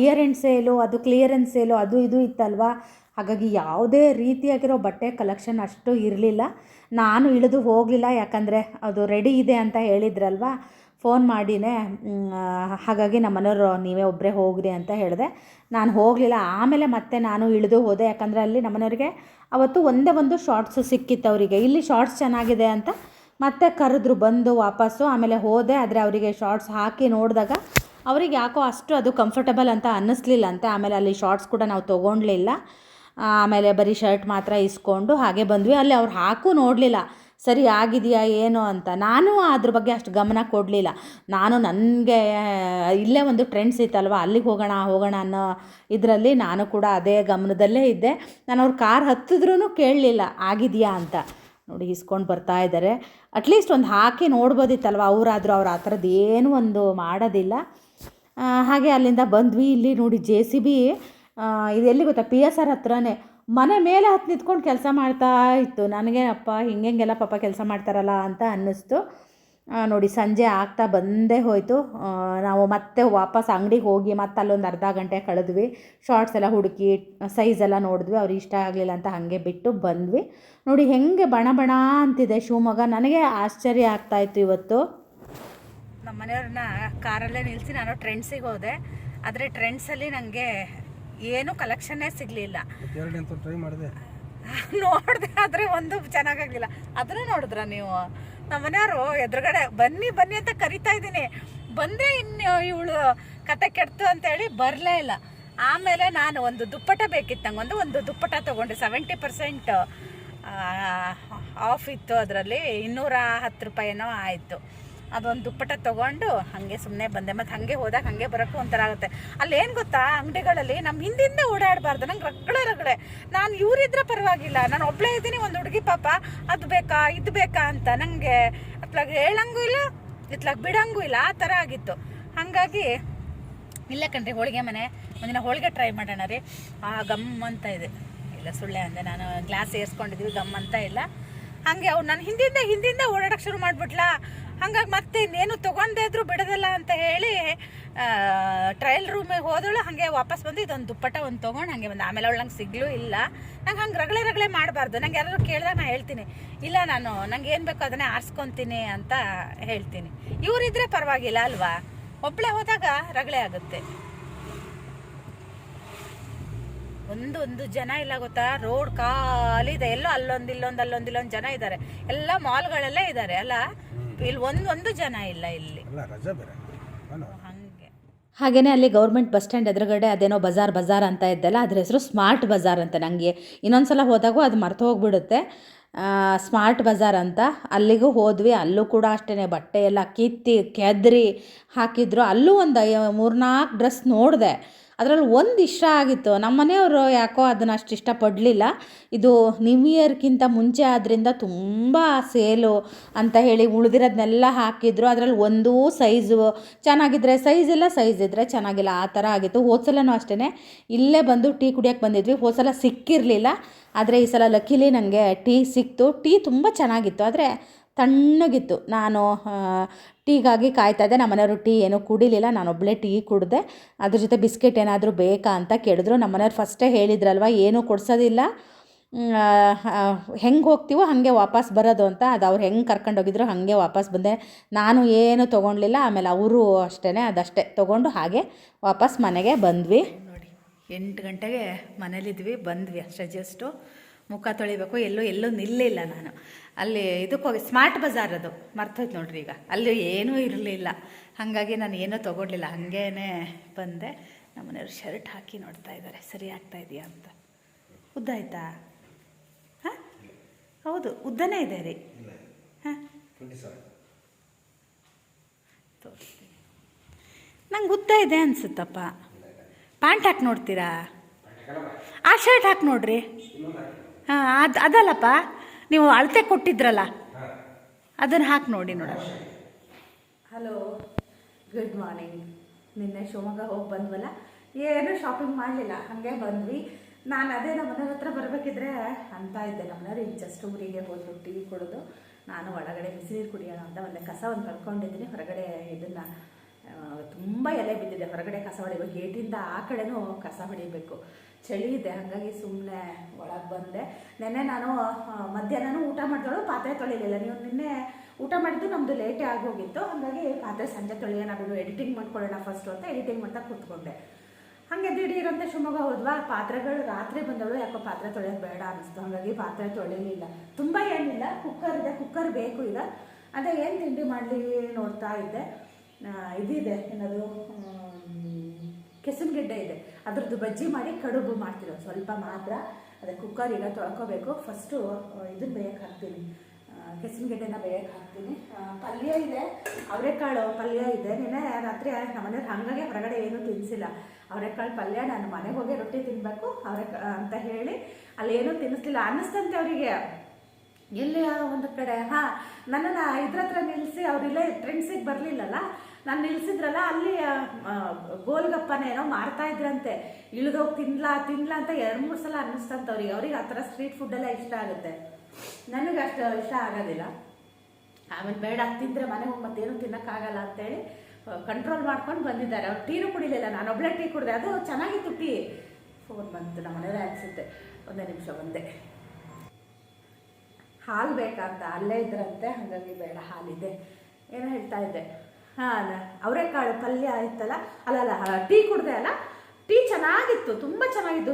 ಇಯರ್ ಎಂಡ್ ಸೇಲು ಅದು ಕ್ಲಿಯರೆನ್ಸ್ ಸೇಲು ಅದು ಇದು ಇತ್ತಲ್ವ? ಹಾಗಾಗಿ ಯಾವುದೇ ರೀತಿಯಾಗಿರೋ ಬಟ್ಟೆ ಕಲೆಕ್ಷನ್ ಅಷ್ಟು ಇರಲಿಲ್ಲ. ನಾನು ಇಳಿದು ಹೋಗಲಿಲ್ಲ, ಯಾಕಂದರೆ ಅದು ರೆಡಿ ಇದೆ ಅಂತ ಹೇಳಿದ್ರಲ್ವ? ಫೋನ್ ಮಾಡಿನೇ ಹಾಗಾಗಿ ನಮ್ಮನೆಯವರು ನೀವೇ ಒಬ್ಬರೇ ಹೋಗ್ರಿ ಅಂತ ಹೇಳಿದೆ. ನಾನು ಹೋಗಲಿಲ್ಲ. ಆಮೇಲೆ ಮತ್ತೆ ನಾನು ಇಳಿದು ಹೋದೆ. ಯಾಕಂದರೆ ಅಲ್ಲಿ ನಮ್ಮ ಮನೆಯವ್ರಿಗೆ ಅವತ್ತು ಒಂದೇ ಒಂದು ಶಾರ್ಟ್ಸು ಸಿಕ್ಕಿತ್ತು ಅವರಿಗೆ. ಇಲ್ಲಿ ಶಾರ್ಟ್ಸ್ ಚೆನ್ನಾಗಿದೆ ಅಂತ ಮತ್ತೆ ಕರೆದ್ರು ಬಂದು ವಾಪಸ್ಸು. ಆಮೇಲೆ ಹೋದೆ. ಆದರೆ ಅವರಿಗೆ ಶಾರ್ಟ್ಸ್ ಹಾಕಿ ನೋಡಿದಾಗ ಅವ್ರಿಗೆ ಯಾಕೋ ಅಷ್ಟು ಅದು ಕಂಫರ್ಟಬಲ್ ಅಂತ ಅನ್ನಿಸ್ಲಿಲ್ಲ ಅಂತೆ. ಆಮೇಲೆ ಅಲ್ಲಿ ಶಾರ್ಟ್ಸ್ ಕೂಡ ನಾವು ತೊಗೊಂಡ್ಲಿಲ್ಲ. ಆಮೇಲೆ ಬರೀ ಶರ್ಟ್ ಮಾತ್ರ ಇಸ್ಕೊಂಡು ಹಾಗೆ ಬಂದ್ವಿ. ಅಲ್ಲಿ ಅವ್ರು ಹಾಕು ನೋಡಲಿಲ್ಲ. ಸರಿ ಆಗಿದೆಯಾ, ಏನು ಅಂತ. ನಾನು ಅದ್ರ ಬಗ್ಗೆ ಅಷ್ಟು ಗಮನ ಕೊಡಲಿಲ್ಲ. ನಾನು ನನಗೆ, ಇಲ್ಲೇ ಒಂದು ಟ್ರೆಂಡ್ಸ್ ಇತ್ತಲ್ವ, ಅಲ್ಲಿಗೆ ಹೋಗೋಣ ಹೋಗೋಣ ಅನ್ನೋ ಇದರಲ್ಲಿ ನಾನು ಕೂಡ ಅದೇ ಗಮನದಲ್ಲೇ ಇದ್ದೆ. ನಾನು ಅವ್ರ ಕಾರ್ ಹತ್ತಿದ್ರೂ ಕೇಳಲಿಲ್ಲ, ಆಗಿದೆಯಾ ಅಂತ. ನೋಡಿ ಇಸ್ಕೊಂಡು ಬರ್ತಾ ಇದ್ದಾರೆ ಅಟ್ಲೀಸ್ಟ್ ಒಂದು ಹಾಕಿ ನೋಡ್ಬೋದಿತ್ತಲ್ವ, ಅವರಾದರೂ ಅವ್ರು ಆ ಥರದ್ದು ಏನೂ ಒಂದು ಮಾಡೋದಿಲ್ಲ. ಹಾಗೆ ಅಲ್ಲಿಂದ ಬಂದ್ವಿ. ಇಲ್ಲಿ ನೋಡಿ ಜೆ ಸಿ ಬಿ ಇದೆಲ್ಲಿ ಗೊತ್ತಾ ಪಿ ಎಸ್ ಆರ್ ಹತ್ರನೇ. ಮನೆ ಮೇಲೆ ಹತ್ತು ನಿಂತ್ಕೊಂಡು ಕೆಲಸ ಮಾಡ್ತಾ ಇತ್ತು. ನನಗೆ ಅಪ್ಪ ಹಿಂಗೆಲ್ಲ ಪಾಪ ಕೆಲಸ ಮಾಡ್ತಾರಲ್ಲ ಅಂತ ಅನ್ನಿಸ್ತು. ನೋಡಿ ಸಂಜೆ ಆಗ್ತಾ ಬಂದೇ ಹೋಯಿತು. ನಾವು ಮತ್ತೆ ವಾಪಸ್ ಅಂಗಡಿಗೆ ಹೋಗಿ ಮತ್ತೆ ಅಲ್ಲೊಂದು ಅರ್ಧ ಗಂಟೆ ಕಳೆದ್ವಿ. ಶಾರ್ಟ್ಸ್ ಎಲ್ಲ ಹುಡುಕಿ ಸೈಜ್ ಎಲ್ಲ ನೋಡಿದ್ವಿ. ಅವ್ರಿಗೆ ಇಷ್ಟ ಆಗಲಿಲ್ಲ ಅಂತ ಹಾಗೆ ಬಿಟ್ಟು ಬಂದ್ವಿ. ನೋಡಿ ಹೆಂಗೆ ಬಣ ಬಣ ಅಂತಿದೆ ಶಿವಮೊಗ್ಗ. ನನಗೆ ಆಶ್ಚರ್ಯ ಆಗ್ತಾಯಿತ್ತು ಇವತ್ತು. ನಮ್ಮ ಮನೆಯವ್ರನ್ನ ಕಾರಲ್ಲೇ ನಿಲ್ಲಿಸಿ ನಾನು ಟ್ರೆಂಡ್ಸಿಗೆ ಹೋದೆ. ಆದರೆ ಟ್ರೆಂಡ್ಸಲ್ಲಿ ನನಗೆ ಏನೂ ಕಲೆಕ್ಷನ್ನೇ ಸಿಗಲಿಲ್ಲ. ಎರಡು ಅಂತ ಟ್ರೈ ಮಾಡಿದೆ. (laughs) ನೋಡಿದೆ ಆದರೆ ಒಂದು ಚೆನ್ನಾಗಾಗಲಿಲ್ಲ. ಅದನ್ನು ನೋಡಿದ್ರ ನೀವು? ನಮ್ಮ ಮನೆಯವರು ಎದುರುಗಡೆ ಬನ್ನಿ ಬನ್ನಿ ಅಂತ ಕರಿತಾ ಇದ್ದೀನಿ. ಬಂದರೆ ಇನ್ನು ಇವಳು ಕತೆ ಕೆಡ್ತು ಅಂತೇಳಿ ಬರಲೇ ಇಲ್ಲ. ಆಮೇಲೆ ನಾನು ಒಂದು ದುಪ್ಪಟ ಬೇಕಿತ್ತು ಒಂದು ಒಂದು ದುಪ್ಪಟ ತೊಗೊಂಡೆ. ಸೆವೆಂಟಿ ಪರ್ಸೆಂಟ್ ಆಫ್ ಇತ್ತು ಅದರಲ್ಲಿ. ಇನ್ನೂರ ಹತ್ತು ರೂಪಾಯಿನೋ ಆಯಿತು. ಅದೊಂದು ದುಪ್ಪಟ ತಗೊಂಡು ಹಾಗೆ ಸುಮ್ಮನೆ ಬಂದೆ. ಮತ್ತು ಹಾಗೆ ಹೋದಾಗ ಹಾಗೆ ಬರೋಕ್ಕೂ ಒಂಥರ ಆಗುತ್ತೆ. ಅಲ್ಲಿ ಏನು ಗೊತ್ತಾ? ಅಂಗಡಿಗಳಲ್ಲಿ ನಮ್ಮ ಹಿಂದಿಂದ ಓಡಾಡಬಾರ್ದು. ನಂಗೆ ರಗಳೆ ರಗಳೆ. ನಾನು ಇವರಿದ್ರೆ ಪರವಾಗಿಲ್ಲ. ನಾನು ಒಬ್ಬಳೇ ಇದ್ದೀನಿ, ಒಂದು ಹುಡುಗಿ ಪಾಪ. ಅದು ಬೇಕಾ, ಇದು ಬೇಕಾ ಅಂತ ನನಗೆ ಅತ್ಲಾಗ ಹೇಳಂಗೂ ಇಲ್ಲ, ಇತ್ಲಾಗ ಬಿಡಂಗೂ ಇಲ್ಲ. ಆ ಥರ ಆಗಿತ್ತು. ಹಾಗಾಗಿ ಇಲ್ಲ ಕಣ್ರಿ, ಹೋಳಿಗೆ ಮನೆ. ಒಂದಿನ ಹೋಳಿಗೆ ಟ್ರೈ ಮಾಡೋಣ ರೀ. ಆ ಗಮ್ ಅಂತ ಇದೆ. ಇಲ್ಲ, ಸುಳ್ಳೆ ಅಂದೆ. ನಾನು ಗ್ಲಾಸ್ ಏರ್ಸ್ಕೊಂಡಿದ್ವಿ, ಗಮ್ ಅಂತ ಇಲ್ಲ. ಹಾಗೆ ಅವ್ರು ನಾನು ಹಿಂದಿಂದ ಹಿಂದಿಂದ ಓಡಾಡಕ್ಕೆ ಶುರು ಮಾಡಿಬಿಟ್ಲಾ? ಹಂಗಾಗಿ ಮತ್ತೆ ಇನ್ನೇನು ತೊಗೊಂಡೇ ಇದ್ರು ಬಿಡೋದಿಲ್ಲ ಅಂತ ಹೇಳಿ ಟ್ರಯಲ್ ರೂಮಿಗೆ ಹೋದಳು. ಹಾಗೆ ವಾಪಸ್ ಬಂದು ಇದೊಂದು ದುಪ್ಪಟ ಒಂದು ತೊಗೊಂಡು ಹಾಗೆ ಬಂದು. ಆಮೇಲೆ ಅವಳು ನಂಗೆ ಸಿಗ್ಲೂ ಇಲ್ಲ. ನಂಗೆ ಹಂಗೆ ರಗಳೆ ರಗಳೆ ಮಾಡಬಾರ್ದು. ನಂಗೆ ಯಾರಾದ್ರು ಕೇಳಿದಾಗ ನಾನು ಹೇಳ್ತೀನಿ. ಇಲ್ಲ ನಾನು, ನಂಗೆ ಏನು ಬೇಕೋ ಅದನ್ನೇ ಆರಿಸ್ಕೊತೀನಿ ಅಂತ ಹೇಳ್ತೀನಿ. ಇವರಿದ್ರೆ ಪರವಾಗಿಲ್ಲ ಅಲ್ವಾ? ಒಬ್ಬಳೇ ಹೋದಾಗ ರಗಳೆ ಆಗುತ್ತೆ. ಒಂದು ಒಂದು ಜನ ಇಲ್ಲ ಗೊತ್ತಾ? ರೋಡ್ ಖಾಲಿ ಇದೆ. ಎಲ್ಲೋ ಅಲ್ಲೊಂದು ಇಲ್ಲೊಂದು ಅಲ್ಲೊಂದು ಇಲ್ಲೊಂದು ಜನ ಇದ್ದಾರೆ ಎಲ್ಲ ಮಾಲ್ಗಳಲ್ಲೇ ಇದ್ದಾರೆ ಅಲ್ಲ? ಇಲ್ಲಿ ಒಂದೊಂದು ಒಂದು ಜನ ಇಲ್ಲ ಇಲ್ಲಿ. ಅಲ್ಲ ರಜಾ ಬೇರೆ. ಅಲ್ಲ ಹಂಗೆ. ಹಾಗೆಯೇ ಅಲ್ಲಿ ಗೌರ್ಮೆಂಟ್ ಬಸ್ ಸ್ಟ್ಯಾಂಡ್ ಎದುರುಗಡೆ ಅದೇನೋ ಬಜಾರ್ ಬಜಾರ್ ಅಂತ ಇದ್ದಲ್ಲ ಅದ್ರ ಹೆಸರು ಸ್ಮಾರ್ಟ್ ಬಜಾರ್ ಅಂತ ನನಗೆ ಇನ್ನೊಂದು ಸಲ ಹೋದಾಗೂ ಅದು ಮರ್ತು ಹೋಗ್ಬಿಡುತ್ತೆ. ಸ್ಮಾರ್ಟ್ ಬಜಾರ್ ಅಂತ. ಅಲ್ಲಿಗೂ ಹೋದ್ವಿ. ಅಲ್ಲೂ ಕೂಡ ಅಷ್ಟೇ ಬಟ್ಟೆ ಎಲ್ಲ ಕಿತ್ತಿ ಕೆದ್ರಿ ಹಾಕಿದ್ರು. ಅಲ್ಲೂ ಒಂದು ಮೂರ್ನಾಲ್ಕು ಡ್ರೆಸ್ ನೋಡಿದೆ. ಅದರಲ್ಲಿ ಒಂದು ಇಷ್ಟ ಆಗಿತ್ತು. ನಮ್ಮ ಮನೆಯವರು ಯಾಕೋ ಅದನ್ನು ಅಷ್ಟು ಇಷ್ಟಪಡಲಿಲ್ಲ. ಇದು ನ್ಯೂ ಇಯರ್ಗಿಂತ ಮುಂಚೆ ಆದ್ದರಿಂದ ತುಂಬ ಸೇಲು ಅಂತ ಹೇಳಿ ಉಳಿದಿರೋದನ್ನೆಲ್ಲ ಹಾಕಿದ್ರು. ಅದರಲ್ಲಿ ಒಂದೂ ಸೈಜು ಚೆನ್ನಾಗಿದ್ದರೆ ಸೈಜ್ ಇಲ್ಲ ಸೈಜ್ ಇದ್ದರೆ ಚೆನ್ನಾಗಿಲ್ಲ. ಆ ಥರ ಆಗಿತ್ತು. ಹೋದ್ಸಲನೂ ಅಷ್ಟೇ ಇಲ್ಲೇ ಬಂದು ಟೀ ಕುಡಿಯೋಕ್ಕೆ ಬಂದಿದ್ವಿ. ಹೋದ್ಸಲ ಸಿಕ್ಕಿರಲಿಲ್ಲ. ಆದರೆ ಈ ಸಲ ಲಕ್ಕಿಲಿ ನನಗೆ ಟೀ ಸಿಕ್ತು. ಟೀ ತುಂಬ ಚೆನ್ನಾಗಿತ್ತು. ಆದರೆ ತಣ್ಣಗಿತ್ತು. ನಾನು ಟೀಗಾಗಿ ಕಾಯ್ತಾ ಇದ್ದೆ. ನಮ್ಮ ಮನೆಯವರು ಟೀ ಏನೂ ಕುಡಿಲಿಲ್ಲ. ನಾನೊಬ್ಬಳೇ ಟೀ ಕುಡಿದೆ. ಅದ್ರ ಜೊತೆ ಬಿಸ್ಕೆಟ್ ಏನಾದರೂ ಬೇಕಾ ಅಂತ ಕೇಳಿದ್ರು. ನಮ್ಮ ಮನೆಯವ್ರು ಫಸ್ಟೇ ಹೇಳಿದ್ರಲ್ವ, ಏನೂ ಕೊಡ್ಸೋದಿಲ್ಲ. ಹೆಂಗೆ ಹೋಗ್ತೀವೋ ಹಾಗೆ ವಾಪಸ್ ಬರೋದು ಅಂತ. ಅದು ಅವ್ರು ಹೆಂಗೆ ಕರ್ಕೊಂಡೋಗಿದ್ರು ಹಾಗೆ ವಾಪಸ್ ಬಂದೆ. ನಾನು ಏನು ತೊಗೊಳ್ಲಿಲ್ಲ ಆಮೇಲೆ ಅವರು ಅಷ್ಟೇ ಅದಷ್ಟೇ ತೊಗೊಂಡು ಹಾಗೆ ವಾಪಸ್ ಮನೆಗೆ ಬಂದ್ವಿ. ನೋಡಿ, ಎಂಟು ಗಂಟೆಗೆ ಮನೇಲಿದ್ವಿ. ಬಂದ್ವಿ ಅಷ್ಟೇ, ಜಸ್ಟು ಮುಖ ತೊಳಿಬೇಕು. ಎಲ್ಲೂ ಎಲ್ಲೂ ನಿಲ್ಲಿಲ್ಲ ನಾನು. ಅಲ್ಲಿ ಇದಕ್ಕೆ ಹೋಗಿ ಸ್ಮಾರ್ಟ್ ಬಜಾರ್ ಅದು. ಮರ್ತೋಯ್ತು ನೋಡ್ರಿ ಈಗ. ಅಲ್ಲಿ ಏನೂ ಇರಲಿಲ್ಲ. ಹಾಗಾಗಿ ನಾನು ಏನೂ ತೊಗೊಳ್ಲಿಲ್ಲ ಹಾಗೇ ಬಂದೆ. ನಮ್ಮನೆಯವ್ರು ಶರ್ಟ್ ಹಾಕಿ ನೋಡ್ತಾ ಇದ್ದಾರೆ. ಸರಿ ಆಗ್ತಾ ಇದೆಯಾ ಅಂತ. ಉದ್ದ ಆಯ್ತಾ? ಹಾಂ? ಹೌದು ಉದ್ದನೇ ಇದೆ ರೀ. ಹಾಂ? ತೋರಿಸ್ತೀನಿ. ನಂಗೆ ಉದ್ದ ಇದೆ ಅನ್ಸುತ್ತಪ್ಪ. ಪ್ಯಾಂಟ್ ಹಾಕಿ ನೋಡ್ತೀರಾ? ಆ ಶರ್ಟ್ ಹಾಕಿ ನೋಡ್ರಿ. ಹಾಂ ಅದು ಅದಲ್ಲಪ್ಪ. ನೀವು ಅಳತೆ ಕೊಟ್ಟಿದ್ರಲ್ಲ, ಅದನ್ನು ಹಾಕಿ ನೋಡಿ ನೋಡ. ಹಲೋ ಗುಡ್ ಮಾರ್ನಿಂಗ್ ನಿನ್ನೆ ಶಿವಮೊಗ್ಗ ಹೋಗಿ ಬಂದ್ವಲ್ಲ? ಏನು ಶಾಪಿಂಗ್ ಮಾಡಲಿಲ್ಲ, ಹಾಗೆ ಬಂದ್ವಿ. ನಾನು ಅದೇ ನಮ್ಮ ಮನೆಯವ್ರ ಹತ್ರ ಬರಬೇಕಿದ್ರೆ ಅಂತ ಇದ್ದೆ. ನಮ್ಮ ಮನೆಯವ್ರು ಈಗ ಜಸ್ಟ್ ಊರಿಗೆ ಹೋದ್ರು ಟೀ ಕೊಡೋದು. ನಾನು ಒಳಗಡೆ ಬಿಸಿನೀರು ಕುಡಿಯೋಣ ಅಂತ ಒಂದು ಕಸ ಒಂದು ಕಳ್ಕೊಂಡಿದ್ದೀನಿ. ಹೊರಗಡೆ ಇದನ್ನು ತುಂಬ ಎಲೆ ಬಿದ್ದಿದೆ. ಹೊರಗಡೆ ಕಸ ಹೊಡಿಬೇಕು ಗೇಟಿಂದ ಆ ಕಡೆನೂ ಕಸ ಹೊಡಿಬೇಕು. ಚಳಿ ಇದೆ, ಹಾಗಾಗಿ ಸುಮ್ಮನೆ ಒಳಗೆ ಬಂದೆ. ನೆನ್ನೆ ನಾನು ಮಧ್ಯಾಹ್ನನೂ ಊಟ ಮಾಡಿದಳು, ಪಾತ್ರೆ ತೊಳಿಲಿಲ್ಲ. ನೀವು ನಿನ್ನೆ ಊಟ ಮಾಡಿದ್ದು ನಮ್ಮದು ಲೇಟೇ ಆಗೋಗಿತ್ತು ಹಾಗಾಗಿ ಪಾತ್ರೆ ಸಂಜೆ ತೊಳೆಯೋಣ ಬಿಡು ಎಡಿಟಿಂಗ್ ಮಾಡ್ಕೊಳ್ಳೋಣ ಫಸ್ಟು ಅಂತ ಎಡಿಟಿಂಗ್ ಮಾಡ್ತಾ ಕೂತ್ಕೊಂಡೆ. ಹಾಗೆ ದಿಢೀರಂತೆ ಶಿವಮೊಗ್ಗ ಹೋದ್ವಾ, ಪಾತ್ರೆಗಳು ರಾತ್ರಿ ಬಂದಳು, ಯಾಕೋ ಪಾತ್ರೆ ತೊಳೆಯೋದು ಬೇಡ ಅನ್ನಿಸ್ತು ಹಾಗಾಗಿ ಪಾತ್ರೆ ತೊಳೆಯಲಿಲ್ಲ ತುಂಬ ಏನಿಲ್ಲ ಕುಕ್ಕರ್ ಇದೆ ಕುಕ್ಕರ್ ಬೇಕು ಈಗ. ಅದೇ ಏನು ತಿಂಡಿ ಮಾಡಲಿ ನೋಡ್ತಾ ಇದ್ದೆ. ಇದಿದೆ ಏನದು ಕೆಸನ್ಗೆಡ್ಡೆ ಇದೆ. ಅದ್ರದ್ದು ಬಜ್ಜಿ ಮಾಡಿ ಕಡುಬು ಮಾಡ್ತಿರೋದು ಸ್ವಲ್ಪ ಮಾತ್ರ ಅದೇ ಕುಕ್ಕರ್ ಈಗ ತೊಳ್ಕೊಬೇಕು. ಫಸ್ಟು ಇದನ್ನ ಬೇಯಕ್ಕೆ ಹಾಕ್ತೀನಿ. ಕೆಸನ್ಗೆಡ್ಡೆನ ಬೇಯಕ್ಕೆ ಹಾಕ್ತೀನಿ. ಪಲ್ಯ ಇದೆ. ಅವರೆಕಾಳು, ಪಲ್ಯ ಇದೆ. ನಿನ್ನೆ ರಾತ್ರಿ ನಮ್ಮನೆಯವ್ರು ಹಾಗಾಗಿ ಹೊರಗಡೆ ಏನೂ ತಿನ್ನಿಸಿಲ್ಲ ಅವರೆಕಾಳು, ಪಲ್ಯ, ನಾನು ಮನೆಗೆ ಹೋಗಿ ರೊಟ್ಟಿ ತಿನ್ನಬೇಕು ಅವರೆ ಅಂತ ಹೇಳಿ ಅಲ್ಲಿ ಏನೂ ತಿನ್ನಿಸ್ಲಿಲ್ಲ. ಅನ್ನಿಸ್ತಂತೆ ಅವರಿಗೆ. ಎಲ್ಲಿ ಒಂದು ಕಡೆ? ಹಾ, ನನ್ನನ್ನು ಇದ್ರ ಹತ್ರ ನಿಲ್ಲಿಸಿ ಅವರಿಲ್ಲೇ ಟ್ರೆಂಡ್ಸಿಗೆ ಬರಲಿಲ್ಲಲ್ಲ? ನಾನು ನಿಲ್ಲಿಸಿದ್ರಲ್ಲ ಅಲ್ಲಿ ಗೋಲ್ಗಪ್ಪನೇನೋ ಮಾರ್ತಾ ಇದ್ರಂತೆ. ಇಳಿದೋಗಿ ತಿನ್ಲಾ ತಿನ್ಲಾ ಅಂತ ಎರಡು ಮೂರು ಸಲ ಅನ್ನಿಸ್ತಂತ ಅವ್ರಿಗೆ. ಅವ್ರಿಗೆ ಆ ಥರ ಸ್ಟ್ರೀಟ್ ಫುಡ್ಡೆಲ್ಲ ಇಷ್ಟ ಆಗುತ್ತೆ. ನನಗೆ ಅಷ್ಟು ಇಷ್ಟ ಆಗೋದಿಲ್ಲ. ಆಮೇಲೆ ಬೇಡ, ತಿಂದರೆ ಮನೆಗೆ ಹೋಗಿ ಮತ್ತೇನು ತಿನ್ನೋಕ್ಕಾಗಲ್ಲ ಅಂತೇಳಿ ಕಂಟ್ರೋಲ್ ಮಾಡ್ಕೊಂಡು ಬಂದಿದ್ದಾರೆ. ಅವ್ರು ಟೀನು ಕುಡಿಲಿಲ್ಲ. ನಾನು ಒಬ್ಳೆ ಟೀ ಕುಡಿದೆ. ಅದು ಚೆನ್ನಾಗಿತ್ತು ಟೀ. ಫೋನ್ ಬಂತು ನಮ್ಮ ಮನೆಯವರೇ ಅನಿಸುತ್ತೆ. ಒಂದೇ ನಿಮಿಷ ಬಂದೆ. ಹಾಲು ಬೇಕಂತ ಅಲ್ಲೇ ಇದ್ರಂತೆ, ಹಾಗಾಗಿ ಬೇಡ, ಹಾಲಿದೆ. ಏನೋ ಹೇಳ್ತಾ ಇದ್ದೆ. ಹಾಂ ಅವರೆಕಾಳು ಪಲ್ಯ ಆಯ್ತಲ್ಲ ಅಲ್ಲಲ್ಲ ಟೀ ಕುಡ್ದೆ ಅಲ್ಲ? ಟೀ ಚೆನ್ನಾಗಿತ್ತು, ತುಂಬ ಚೆನ್ನಾಗಿತ್ತು